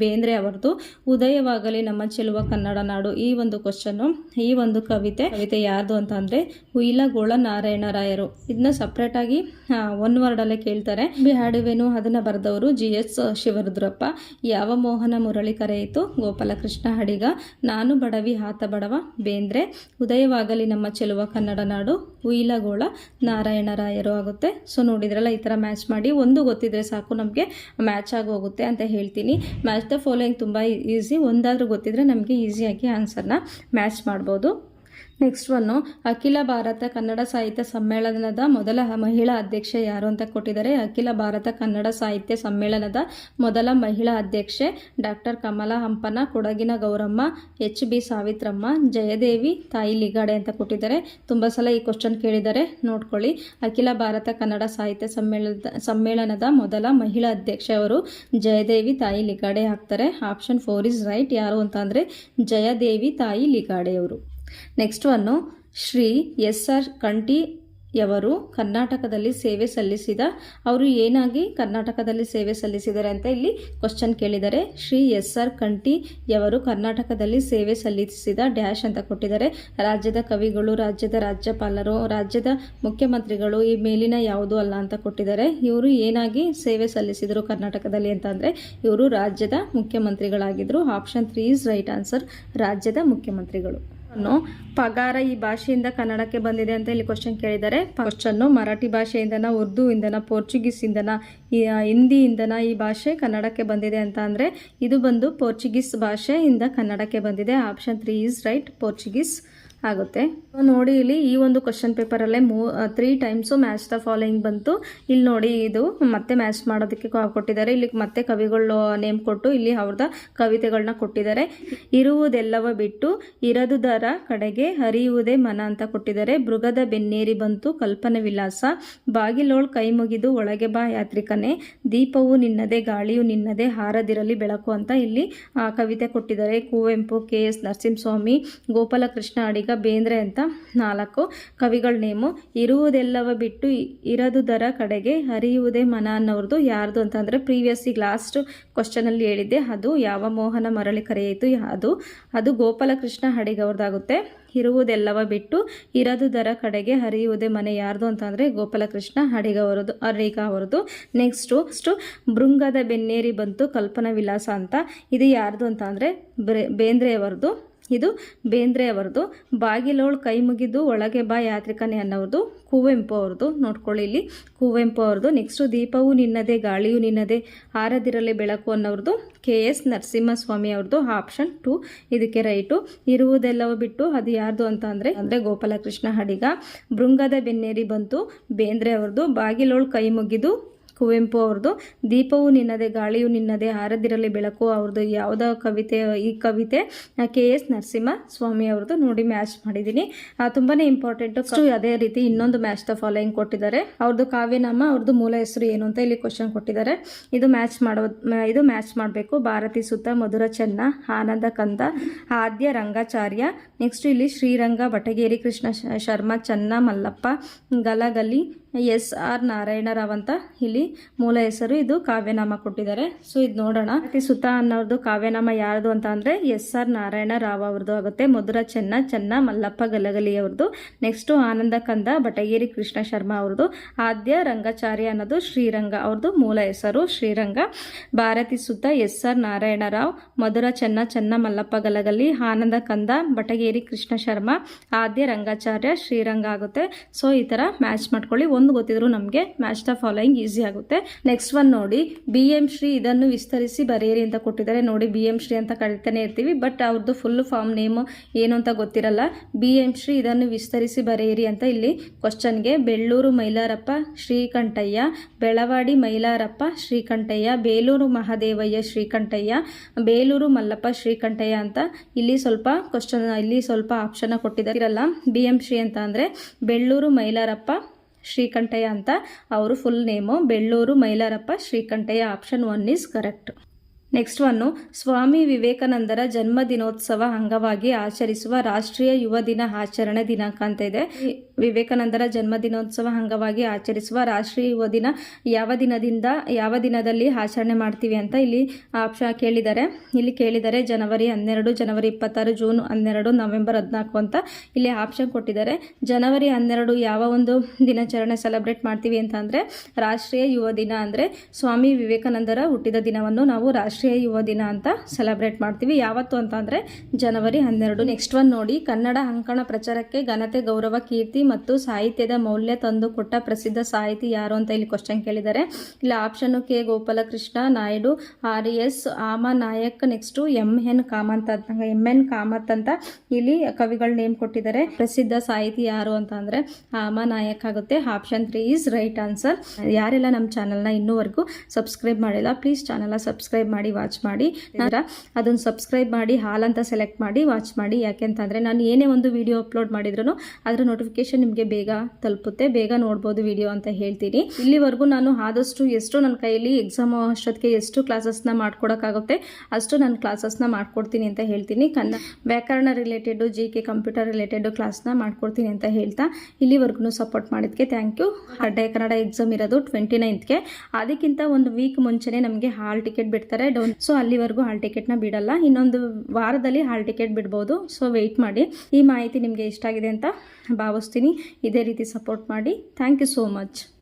ಬೇಂದ್ರೆ ಅವರದು. ಉದಯವಾಗಲಿ ನಮ್ಮ ಚೆಲುವ ಕನ್ನಡ ನಾಡು. ಈ ಒಂದು ಕ್ವಶನ್ನು ಈ ಒಂದು ಕವಿತೆ ಕವಿತೆ ಯಾರ್ದು ಅಂತ ಅಂದರೆ ಹುಯಿಲಗೋಳ ನಾರಾಯಣರಾಯರು. ಇದನ್ನ ಸಪ್ರೇಟಾಗಿ ಒನ್ ವರ್ಡಲ್ಲೇ ಕೇಳ್ತಾರೆ. ಬಿ ಹಾಡುವೆನು ಅದನ್ನು ಬರೆದವರು ಜಿ ಎಸ್ ಶಿವರುದ್ರಪ್ಪ. ಯಾವ ಮೋಹನ ಮುರಳಿ ಕರೆಯಿತು? ಗೋಪಾಲಕೃಷ್ಣ ಹಡಿಗ. ನಾನು ಬಡವಿ, ಆತ ಬಡವ, ಬೇಂದ್ರೆ. ಉದಯವಾಗಲಿ ನಮ್ಮ ಚೆಲುವ ಕನ್ನಡ ನಾಡು. ಹುಯಿಲಗೋಳ ನಾರಾಯಣರಾಯರು ಆಗುತ್ತೆ. ಸೊ ನೋಡಿದ್ರಲ್ಲ, ಈ ಥರ ಮ್ಯಾಚ್ ಮಾಡಿ. ಒಂದು ಗೊತ್ತಿದ್ರೆ ಸಾಕು ನಮಗೆ. ಮ್ಯಾಚ್ ಆಗಿ ಹೋಗುತ್ತೆ ಅಂತ ಹೇಳ್ತೀನಿ. ದ ಫಾಲೋಯಿಂಗ್ ತುಂಬ ಈಸಿ ಒಂದಾದರೂ ಗೊತ್ತಿದ್ರೆ ನಮಗೆ ಈಸಿಯಾಗಿ ಆನ್ಸರ್ನ ಮ್ಯಾಚ್ ಮಾಡ್ಬೋದು. ನೆಕ್ಸ್ಟ್ ಒನ್ನು ಅಖಿಲ ಭಾರತ ಕನ್ನಡ ಸಾಹಿತ್ಯ ಸಮ್ಮೇಳನದ ಮೊದಲ ಮಹಿಳಾ ಅಧ್ಯಕ್ಷೆ ಯಾರು ಅಂತ ಕೊಟ್ಟಿದ್ದಾರೆ. ಅಖಿಲ ಭಾರತ ಕನ್ನಡ ಸಾಹಿತ್ಯ ಸಮ್ಮೇಳನದ ಮೊದಲ ಮಹಿಳಾ ಅಧ್ಯಕ್ಷೆ ಡಾಕ್ಟರ್ ಕಮಲಾ ಹಂಪನ, ಕೊಡಗಿನ ಗೌರಮ್ಮ, ಎಚ್ ಬಿ ಸಾವಿತ್ರಮ್ಮ, ಜಯದೇವಿ ತಾಯಿ ಲಿಗಾಡೆ ಅಂತ ಕೊಟ್ಟಿದ್ದಾರೆ. ತುಂಬ ಸಲ ಈ ಕ್ವಶನ್ ಕೇಳಿದ್ದಾರೆ. ನೋಡ್ಕೊಳ್ಳಿ. ಅಖಿಲ ಭಾರತ ಕನ್ನಡ ಸಾಹಿತ್ಯ ಸಮ್ಮೇಳನದ ಸಮ್ಮೇಳನದ ಮೊದಲ ಮಹಿಳಾ ಅಧ್ಯಕ್ಷೆ ಅವರು ಜಯದೇವಿ ತಾಯಿ ಲಿಗಾಡೆ ಹಾಕ್ತಾರೆ ಆಪ್ಷನ್ ಫೋರ್ ಇಸ್ ರೈಟ್ ಯಾರು ಅಂತ ಅಂದರೆ Jayadevi Tayi ಲಿಗಾಡೆಯವರು next one Shri S R ಕಂಠಿಯವರು ಕರ್ನಾಟಕದಲ್ಲಿ ಸೇವೆ ಸಲ್ಲಿಸಿದ ಅವರು ಏನಾಗಿ ಕರ್ನಾಟಕದಲ್ಲಿ ಸೇವೆ ಸಲ್ಲಿಸಿದ್ದಾರೆ ಅಂತ ಇಲ್ಲಿ ಕ್ವಶನ್ ಕೇಳಿದ್ದಾರೆ ಶ್ರೀ ಎಸ್ ಆರ್ ಕಂಠಿಯವರು ಕರ್ನಾಟಕದಲ್ಲಿ ಸೇವೆ ಸಲ್ಲಿಸಿದ ಡ್ಯಾಶ್ ಅಂತ ಕೊಟ್ಟಿದ್ದಾರೆ ರಾಜ್ಯದ ಕವಿಗಳು ರಾಜ್ಯದ ರಾಜ್ಯಪಾಲರು ರಾಜ್ಯದ ಮುಖ್ಯಮಂತ್ರಿಗಳು ಈ ಮೇಲಿನ ಯಾವುದು ಅಲ್ಲ ಅಂತ ಕೊಟ್ಟಿದ್ದಾರೆ ಇವರು ಏನಾಗಿ ಸೇವೆ ಸಲ್ಲಿಸಿದರು ಕರ್ನಾಟಕದಲ್ಲಿ ಅಂತ ಅಂದರೆ ಇವರು ರಾಜ್ಯದ ಮುಖ್ಯಮಂತ್ರಿಗಳಾಗಿದ್ದರು option three is right answer ರಾಜ್ಯದ ಮುಖ್ಯಮಂತ್ರಿಗಳು ಪಗಾರ ಈ ಭಾಷೆಯಿಂದ ಕನ್ನಡಕ್ಕೆ ಬಂದಿದೆ ಅಂತ ಇಲ್ಲಿ ಕ್ವಶನ್ ಕೇಳಿದ್ದಾರೆ. ಕ್ವಶನ್ನು ಮರಾಠಿ ಭಾಷೆಯಿಂದನ ಉರ್ದು ಇಂದನ ಪೋರ್ಚುಗೀಸ್ ಇಂದನ ಈ, ಹಿಂದಿ ಇಂದನ ಈ ಭಾಷೆ ಕನ್ನಡಕ್ಕೆ ಬಂದಿದೆ ಅಂತ ಅಂದರೆ ಇದು ಬಂದು ಪೋರ್ಚುಗೀಸ್ ಭಾಷೆಯಿಂದ ಕನ್ನಡಕ್ಕೆ ಬಂದಿದೆ. Option three is right Portuguese ಆಗುತ್ತೆ. ನೋಡಿ ಇಲ್ಲಿ ಈ ಒಂದು ಕ್ವಶನ್ ಪೇಪರಲ್ಲೇ ಮೂ three times match the following ಬಂತು. ಇಲ್ಲಿ ನೋಡಿ ಇದು ಮತ್ತೆ ಮ್ಯಾಚ್ ಮಾಡೋದಕ್ಕೆ ಕೊಟ್ಟಿದ್ದಾರೆ. ಇಲ್ಲಿ ಮತ್ತೆ ಕವಿಗಳು ನೇಮ್ ಕೊಟ್ಟು ಇಲ್ಲಿ ಅವ್ರದ ಕವಿತೆಗಳನ್ನ ಕೊಟ್ಟಿದ್ದಾರೆ. ಇರುವುದೆಲ್ಲವ ಬಿಟ್ಟು ಇರದುದರ ಕಡೆಗೆ ಹರಿಯುವುದೇ ಮನ ಅಂತ ಕೊಟ್ಟಿದ್ದಾರೆ. ಮೃಗದ ಬೆನ್ನೇರಿ ಬಂತು, ಕಲ್ಪನೆ ವಿಲಾಸ. ಬಾಗಿಲೋಳ್ ಕೈ ಮುಗಿದು ಒಳಗೆ ಬಾ ಯಾತ್ರಿಕನೇ. ದೀಪವು ನಿನ್ನದೇ, ಗಾಳಿಯು ನಿನ್ನದೇ, ಹಾರದಿರಲಿ ಬೆಳಕು ಅಂತ ಇಲ್ಲಿ ಕವಿತೆ ಕೊಟ್ಟಿದ್ದಾರೆ. ಕುವೆಂಪು ಕೆ ಎಸ್ ನರಸಿಂಹಸ್ವಾಮಿ, ಗೋಪಾಲಕೃಷ್ಣ ಅಡಿಗ ಬೇಂದ್ರೆ ಅಂತ ನಾಲ್ಕು. ಕವಿಗಳ ನೇಮು, ಇರುವುದೆಲ್ಲವ ಬಿಟ್ಟು ಇರದು ದರ ಕಡೆಗೆ ಹರಿಯುವುದೇ ಮನ ಅನ್ನೋರ್ದು ಯಾರ್ದು ಅಂತಂದರೆ ಈಗ ಲಾಸ್ಟ್ ಕ್ವಶನಲ್ಲಿ ಹೇಳಿದ್ದೆ, ಅದು ಯಾವ ಮೋಹನ ಮರಳಿ ಕರೆಯಿತು ಅದು. ಅದು ಗೋಪಾಲಕೃಷ್ಣ ಹಡಿಗವ್ರದ್ದಾಗುತ್ತೆ ಇರುವುದೆಲ್ಲವ ಬಿಟ್ಟು ಇರದು ದರ ಕಡೆಗೆ ಹರಿಯುವುದೇ ಮನೆ ಯಾರ್ದು ಅಂತಂದರೆ ಗೋಪಾಲಕೃಷ್ಣ ಹಡಿಗವರದು ಅವರದು ಅವರದು. ನೆಕ್ಸ್ಟು ನೆಕ್ಸ್ಟು ಭೃಂಗದ ಬೆನ್ನೇರಿ ಬಂತು ಕಲ್ಪನಾ ವಿಲಾಸ ಅಂತ. ಇದು ಯಾರ್ದು ಅಂತ ಅಂದರೆ ಬೇಂದ್ರೆ ಅವರದು ಇದು ಬೇಂದ್ರೆ ಅವರದು. ಬಾಗಿಲೋಳು ಕೈ ಮುಗಿದು ಒಳಗೆ ಬಾ ಯಾತ್ರಿಕನೇ ಅನ್ನೋದು ಕುವೆಂಪು ಅವ್ರದ್ದು ನೋಡ್ಕೊಳ್ಳಿ ಇಲ್ಲಿ. ಕುವೆಂಪು ಅವ್ರದ್ದು ನೆಕ್ಸ್ಟು ದೀಪವು ನಿನ್ನದೇ, ಗಾಳಿಯು ನಿನ್ನದೇ. ಹಾರದಿರಲಿ ಬೆಳಕು ಅನ್ನೋರ್ದು. ಕೆ ಎಸ್ ನರಸಿಂಹಸ್ವಾಮಿ ಅವ್ರದ್ದು ಆಪ್ಷನ್ ಟು ಇದಕ್ಕೆ ರೈಟು ಇರುವುದೆಲ್ಲವೂ ಬಿಟ್ಟು ಅದು ಯಾರ್ದು ಅಂತ ಅಂದರೆ ಅಂದರೆ ಗೋಪಾಲಕೃಷ್ಣ ಹಡಿಗ. ಭೃಂಗದ ಬೆನ್ನೇರಿ ಬಂತು. ಬೇಂದ್ರೆ ಅವ್ರದ್ದು ಬಾಗಿಲೋಳು ಕೈ ಮುಗಿದು ಕುವೆಂಪು ಅವ್ರದ್ದು ದೀಪವು ನಿನ್ನದೇ, ಗಾಳಿಯು ನಿನ್ನದೇ, ಹಾರದಿರಲಿ ಬೆಳಕು ಅವ್ರದ್ದು ಯಾವುದೋ ಕವಿತೆ, ಈ ಕವಿತೆ ಕೆ ಎಸ್ ನರಸಿಂಹ ಸ್ವಾಮಿ ಅವ್ರದ್ದು ನೋಡಿ, ಮ್ಯಾಚ್ ಮಾಡಿದ್ದೀನಿ ತುಂಬಾ ಇಂಪಾರ್ಟೆಂಟು ಅದೇ ರೀತಿ ಇನ್ನೊಂದು ಮ್ಯಾಚ್ ದ ಫಾಲೋಯಿಂಗ್ ಕೊಟ್ಟಿದ್ದಾರೆ. ಅವ್ರದ್ದು ಕಾವ್ಯನಾಮ ಅವ್ರದ್ದು ಮೂಲ ಹೆಸರು ಏನು ಅಂತ ಇಲ್ಲಿ ಕ್ವಶನ್ ಕೊಟ್ಟಿದ್ದಾರೆ. ಇದು ಮ್ಯಾಚ್ ಮಾಡೋ ಇದು ಮ್ಯಾಚ್ ಮಾಡಬೇಕು. ಭಾರತಿ ಸುತ್ತ ಮಧುರ ಚೆನ್ನ, ಆನಂದ ಕಂದ, ಆದ್ಯ ರಂಗಾಚಾರ್ಯ. ನೆಕ್ಸ್ಟ್ ಇಲ್ಲಿ ಶ್ರೀರಂಗ, ಬಟಗೇರಿ ಕೃಷ್ಣ ಶರ್ಮಾ, ಚನ್ನ ಮಲ್ಲಪ್ಪ, ಗಲಗಲಿ ಎಸ್ ಆರ್ ನಾರಾಯಣರಾವ್ ಅಂತ ಇಲ್ಲಿ ಮೂಲ ಹೆಸರು, ಇದು ಕಾವ್ಯನಾಮ ಕೊಟ್ಟಿದ್ದಾರೆ. ಸೊ ಇದು ನೋಡೋಣ. ಸುತ ಅನ್ನೋರ್ದು ಕಾವ್ಯನಾಮ ಯಾರ್ದು ಅಂತ ಅಂದರೆ ಎಸ್ ಆರ್ ನಾರಾಯಣ ರಾವ್ ಅವ್ರದ್ದು ಆಗುತ್ತೆ. ಮಧುರ ಚೆನ್ನ ಚೆನ್ನ ಮಲ್ಲಪ್ಪ ಗಲಗಲಿ ಅವ್ರದ್ದು. ನೆಕ್ಸ್ಟು ಆನಂದ ಕಂದ, ಬಟಗೇರಿ ಕೃಷ್ಣ ಶರ್ಮಾ ಅವ್ರದ್ದು. ಆದ್ಯ ರಂಗಾಚಾರ್ಯ ಅನ್ನೋದು ಶ್ರೀರಂಗ ಅವ್ರದ್ದು ಮೂಲ ಹೆಸರು, ಶ್ರೀರಂಗ. ಭಾರತಿ ಸುತ, ಎಸ್ ಆರ್ ನಾರಾಯಣ ರಾವ್ ಮಧುರ ಚೆನ್ನ ಚೆನ್ನ ಮಲ್ಲಪ್ಪ ಗಲಗಲಿ. ಆನಂದ ಕಂದ, ಬಟಗೇರಿ ಕೃಷ್ಣ ಶರ್ಮಾ. ಆದ್ಯ ರಂಗಾಚಾರ್ಯ, ಶ್ರೀರಂಗ ಆಗುತ್ತೆ. ಸೊ ಈ ಥರ ಮ್ಯಾಚ್ ಮಾಡ್ಕೊಳ್ಳಿ. ಒಂದು ಗೊತ್ತಿದ್ರು ನಮಗೆ ಮ್ಯಾಚ್ ದ ಫಾಲೋಯಿಂಗ್ ಈಸಿ ಆಗುತ್ತೆ. ನೆಕ್ಸ್ಟ್ ಒನ್ ನೋಡಿ ಬಿ ಎಂ ಶ್ರೀ ಇದನ್ನು ವಿಸ್ತರಿಸಿ ಬರೆಯಿರಿ ಅಂತ ಕೊಟ್ಟಿದ್ದಾರೆ. ನೋಡಿ ಬಿ ಎಂ ಶ್ರೀ ಅಂತ ಕರಿತಾನೆ ಇರ್ತೀವಿ ಬಟ್ ಅವ್ರದ್ದು ಫುಲ್ ಫಾರ್ಮ್ ನೇಮು ಏನು ಅಂತ ಗೊತ್ತಿರಲ್ಲ. ಬಿ ಎಂ ಶ್ರೀ ಇದನ್ನು ವಿಸ್ತರಿಸಿ ಬರೆಯಿರಿ ಅಂತ ಇಲ್ಲಿ ಕ್ವಶನ್ಗೆ ಬೆಳ್ಳೂರು ಮೈಲಾರಪ್ಪ, ಶ್ರೀಕಂಠಯ್ಯ. ಬೆಳವಾಡಿ ಮೈಲಾರಪ್ಪ, ಶ್ರೀಕಂಠಯ್ಯ. ಬೇಲೂರು ಮಹಾದೇವಯ್ಯ, ಶ್ರೀಕಂಠಯ್ಯ. ಬೇಲೂರು ಮಲ್ಲಪ್ಪ, ಶ್ರೀಕಂಠಯ್ಯ ಅಂತ ಇಲ್ಲಿ ಸ್ವಲ್ಪ ಕ್ವಶನ್ ಇಲ್ಲಿ ಸ್ವಲ್ಪ ಆಪ್ಷನ್ ಕೊಟ್ಟಿದ್ದಾರೆ. ಇರಲ್ಲ ಬಿ ಎಂ ಶ್ರೀ ಅಂತ ಅಂದರೆ, ಬೆಳ್ಳೂರು ಮೈಲಾರಪ್ಪ ಶ್ರೀಕಂಠಯ್ಯ ಅಂತ. ಅವರು full name Bellur, Mailarappa, Srikantaiah. Option one is correct next one Swami ವಿವೇಕಾನಂದರ ಜನ್ಮ ದಿನೋತ್ಸವ ಅಂಗವಾಗಿ ಆಚರಿಸುವ ರಾಷ್ಟ್ರೀಯ ಯುವ ದಿನ ಆಚರಣೆ ದಿನಾಂಕ ಅಂತ ಇದೆ. ವಿವೇಕಾನಂದರ ಜನ್ಮದಿನೋತ್ಸವ ಅಂಗವಾಗಿ ಆಚರಿಸುವ ರಾಷ್ಟ್ರೀಯ ಯುವ ದಿನ ಯಾವ ದಿನದಿಂದ ಯಾವ ದಿನದಲ್ಲಿ ಆಚರಣೆ ಮಾಡ್ತೀವಿ ಅಂತ ಇಲ್ಲಿ ಆಪ್ಷನ್ ಕೇಳಿದ್ದಾರೆ. ಇಲ್ಲಿ ಕೇಳಿದರೆ ಜನವರಿ ಹನ್ನೆರಡು, ಜನವರಿ ಇಪ್ಪತ್ತಾರು, ಜೂನ್ ಹನ್ನೆರಡು, ನವೆಂಬರ್ ಹದಿನಾಲ್ಕು ಅಂತ ಇಲ್ಲಿ ಆಪ್ಷನ್ ಕೊಟ್ಟಿದ್ದಾರೆ. ಜನವರಿ ಹನ್ನೆರಡು ಯಾವ ಒಂದು ದಿನಾಚರಣೆ ಸೆಲೆಬ್ರೇಟ್ ಮಾಡ್ತೀವಿ ಅಂತ ಅಂದರೆ ರಾಷ್ಟ್ರೀಯ ಯುವ ದಿನ ಅಂದರೆ ಸ್ವಾಮಿ ವಿವೇಕಾನಂದರ ಹುಟ್ಟಿದ ದಿನವನ್ನು ನಾವು ರಾಷ್ಟ್ರೀಯ ಯುವ ದಿನ ಅಂತ ಸೆಲೆಬ್ರೇಟ್ ಮಾಡ್ತೀವಿ. ಯಾವತ್ತು ಅಂತ ಜನವರಿ ಹನ್ನೆರಡು. ನೆಕ್ಸ್ಟ್ ಒನ್ ನೋಡಿ ಕನ್ನಡ ಅಂಕಣ ಪ್ರಚಾರಕ್ಕೆ ಘನತೆ, ಗೌರವ, ಕೀರ್ತಿ ಮತ್ತು ಸಾಹಿತ್ಯದ ಮೌಲ್ಯ ತಂದು ಕೊಟ್ಟ ಪ್ರಸಿದ್ಧ ಸಾಹಿತಿ ಯಾರು ಅಂತ ಇಲ್ಲಿ ಕ್ವಶನ್ ಕೇಳಿದ್ದಾರೆ. ಇಲ್ಲಿ option K Gopalakrishna Naidu R S Ama Nayak next M N Kamath ಅಂತ ಎಂ ಎನ್ ಕಾಮತ್ ಅಂತ ಇಲ್ಲಿ ಕವಿಗಳ ನೇಮ್ ಕೊಟ್ಟಿದ್ದಾರೆ. ಪ್ರಸಿದ್ಧ ಸಾಹಿತಿ ಯಾರು ಅಂತ ಅಂದರೆ ಆಮ ನಾಯಕ್ ಆಗುತ್ತೆ. Option three is right answer ಯಾರೆಲ್ಲ ನಮ್ಮ ಚಾನಲ್ನ ಇನ್ನೂವರೆಗೂ ಸಬ್ಸ್ಕ್ರೈಬ್ ಮಾಡಿಲ್ಲ ಪ್ಲೀಸ್ ಚಾನಲ್ನ ಸಬ್ಸ್ಕ್ರೈಬ್ ಮಾಡಿ ವಾಚ್ ಮಾಡಿ. ನಂತರ ಅದನ್ನು ಸಬ್ಸ್ಕ್ರೈಬ್ ಮಾಡಿ, ಹಾಲ್ ಅಂತ ಸೆಲೆಕ್ಟ್ ಮಾಡಿ ವಾಚ್ ಮಾಡಿ. ಯಾಕೆಂತಂದರೆ ನಾನು ಏನೇ ಒಂದು ವಿಡಿಯೋ ಅಪ್ಲೋಡ್ ಮಾಡಿದ್ರು ಅದರ ನೋಟಿಫಿಕೇಶನ್ ನಿಮಗೆ ಬೇಗ ತಲುಪುತ್ತೆ. ಬೇಗ ನೋಡ್ಬೋದು ವಿಡಿಯೋ ಅಂತ ಹೇಳ್ತೀನಿ. ಇಲ್ಲಿವರೆಗೂ ನಾನು ಆದಷ್ಟು ಎಷ್ಟು ನನ್ನ ಕೈಯಲ್ಲಿ ಎಕ್ಸಾಮ್ ಅಷ್ಟೊತ್ತಿಗೆ ಎಷ್ಟು ಕ್ಲಾಸಸ್ನ ಮಾಡ್ಕೊಡೋಕ್ಕಾಗುತ್ತೆ, ಅಷ್ಟು ನಾನು ಕ್ಲಾಸಸ್ನ ಮಾಡ್ಕೊಡ್ತೀನಿ ಅಂತ ಹೇಳ್ತೀನಿ. ಕನ್ನಡ ವ್ಯಾಕರಣ related G K computer related ಕ್ಲಾಸ್ನ ಮಾಡ್ಕೊಡ್ತೀನಿ ಅಂತ ಹೇಳ್ತಾ ಇಲ್ಲಿವರೆಗೂ ಸಪೋರ್ಟ್ ಮಾಡಿದ್ದಕ್ಕೆ ಥ್ಯಾಂಕ್ ಯು ಅಡ್ಡಾಯ ಕನ್ನಡ ಎಕ್ಸಾಮ್ ಇರೋದು ಟ್ವೆಂಟಿ ನೈನ್ತ್ಗೆ ಅದಕ್ಕಿಂತ ಒಂದು ವೀಕ್ ಮುಂಚೆನೇ ನಮಗೆ ಹಾಲ್ ಟಿಕೆಟ್ ಬಿಡ್ತಾರೆ. ಡೌನ್ ಸೊ ಅಲ್ಲಿವರೆಗೂ ಹಾಲ್ ಟಿಕೆಟ್ನ ಬಿಡಲ್ಲ. ಇನ್ನೊಂದು ವಾರದಲ್ಲಿ ಹಾಲ್ ಟಿಕೆಟ್ ಬಿಡ್ಬೋದು. ಸೊ ವೆಯ್ಟ್ ಮಾಡಿ. ಈ ಮಾಹಿತಿ ನಿಮಗೆ ಇಷ್ಟ ಆಗಿದೆ ಅಂತ ಭಾವಿಸ್ತೀನಿ. ಇದೇ ರೀತಿ ಸಪೋರ್ಟ್ ಮಾಡಿ. Thank you so much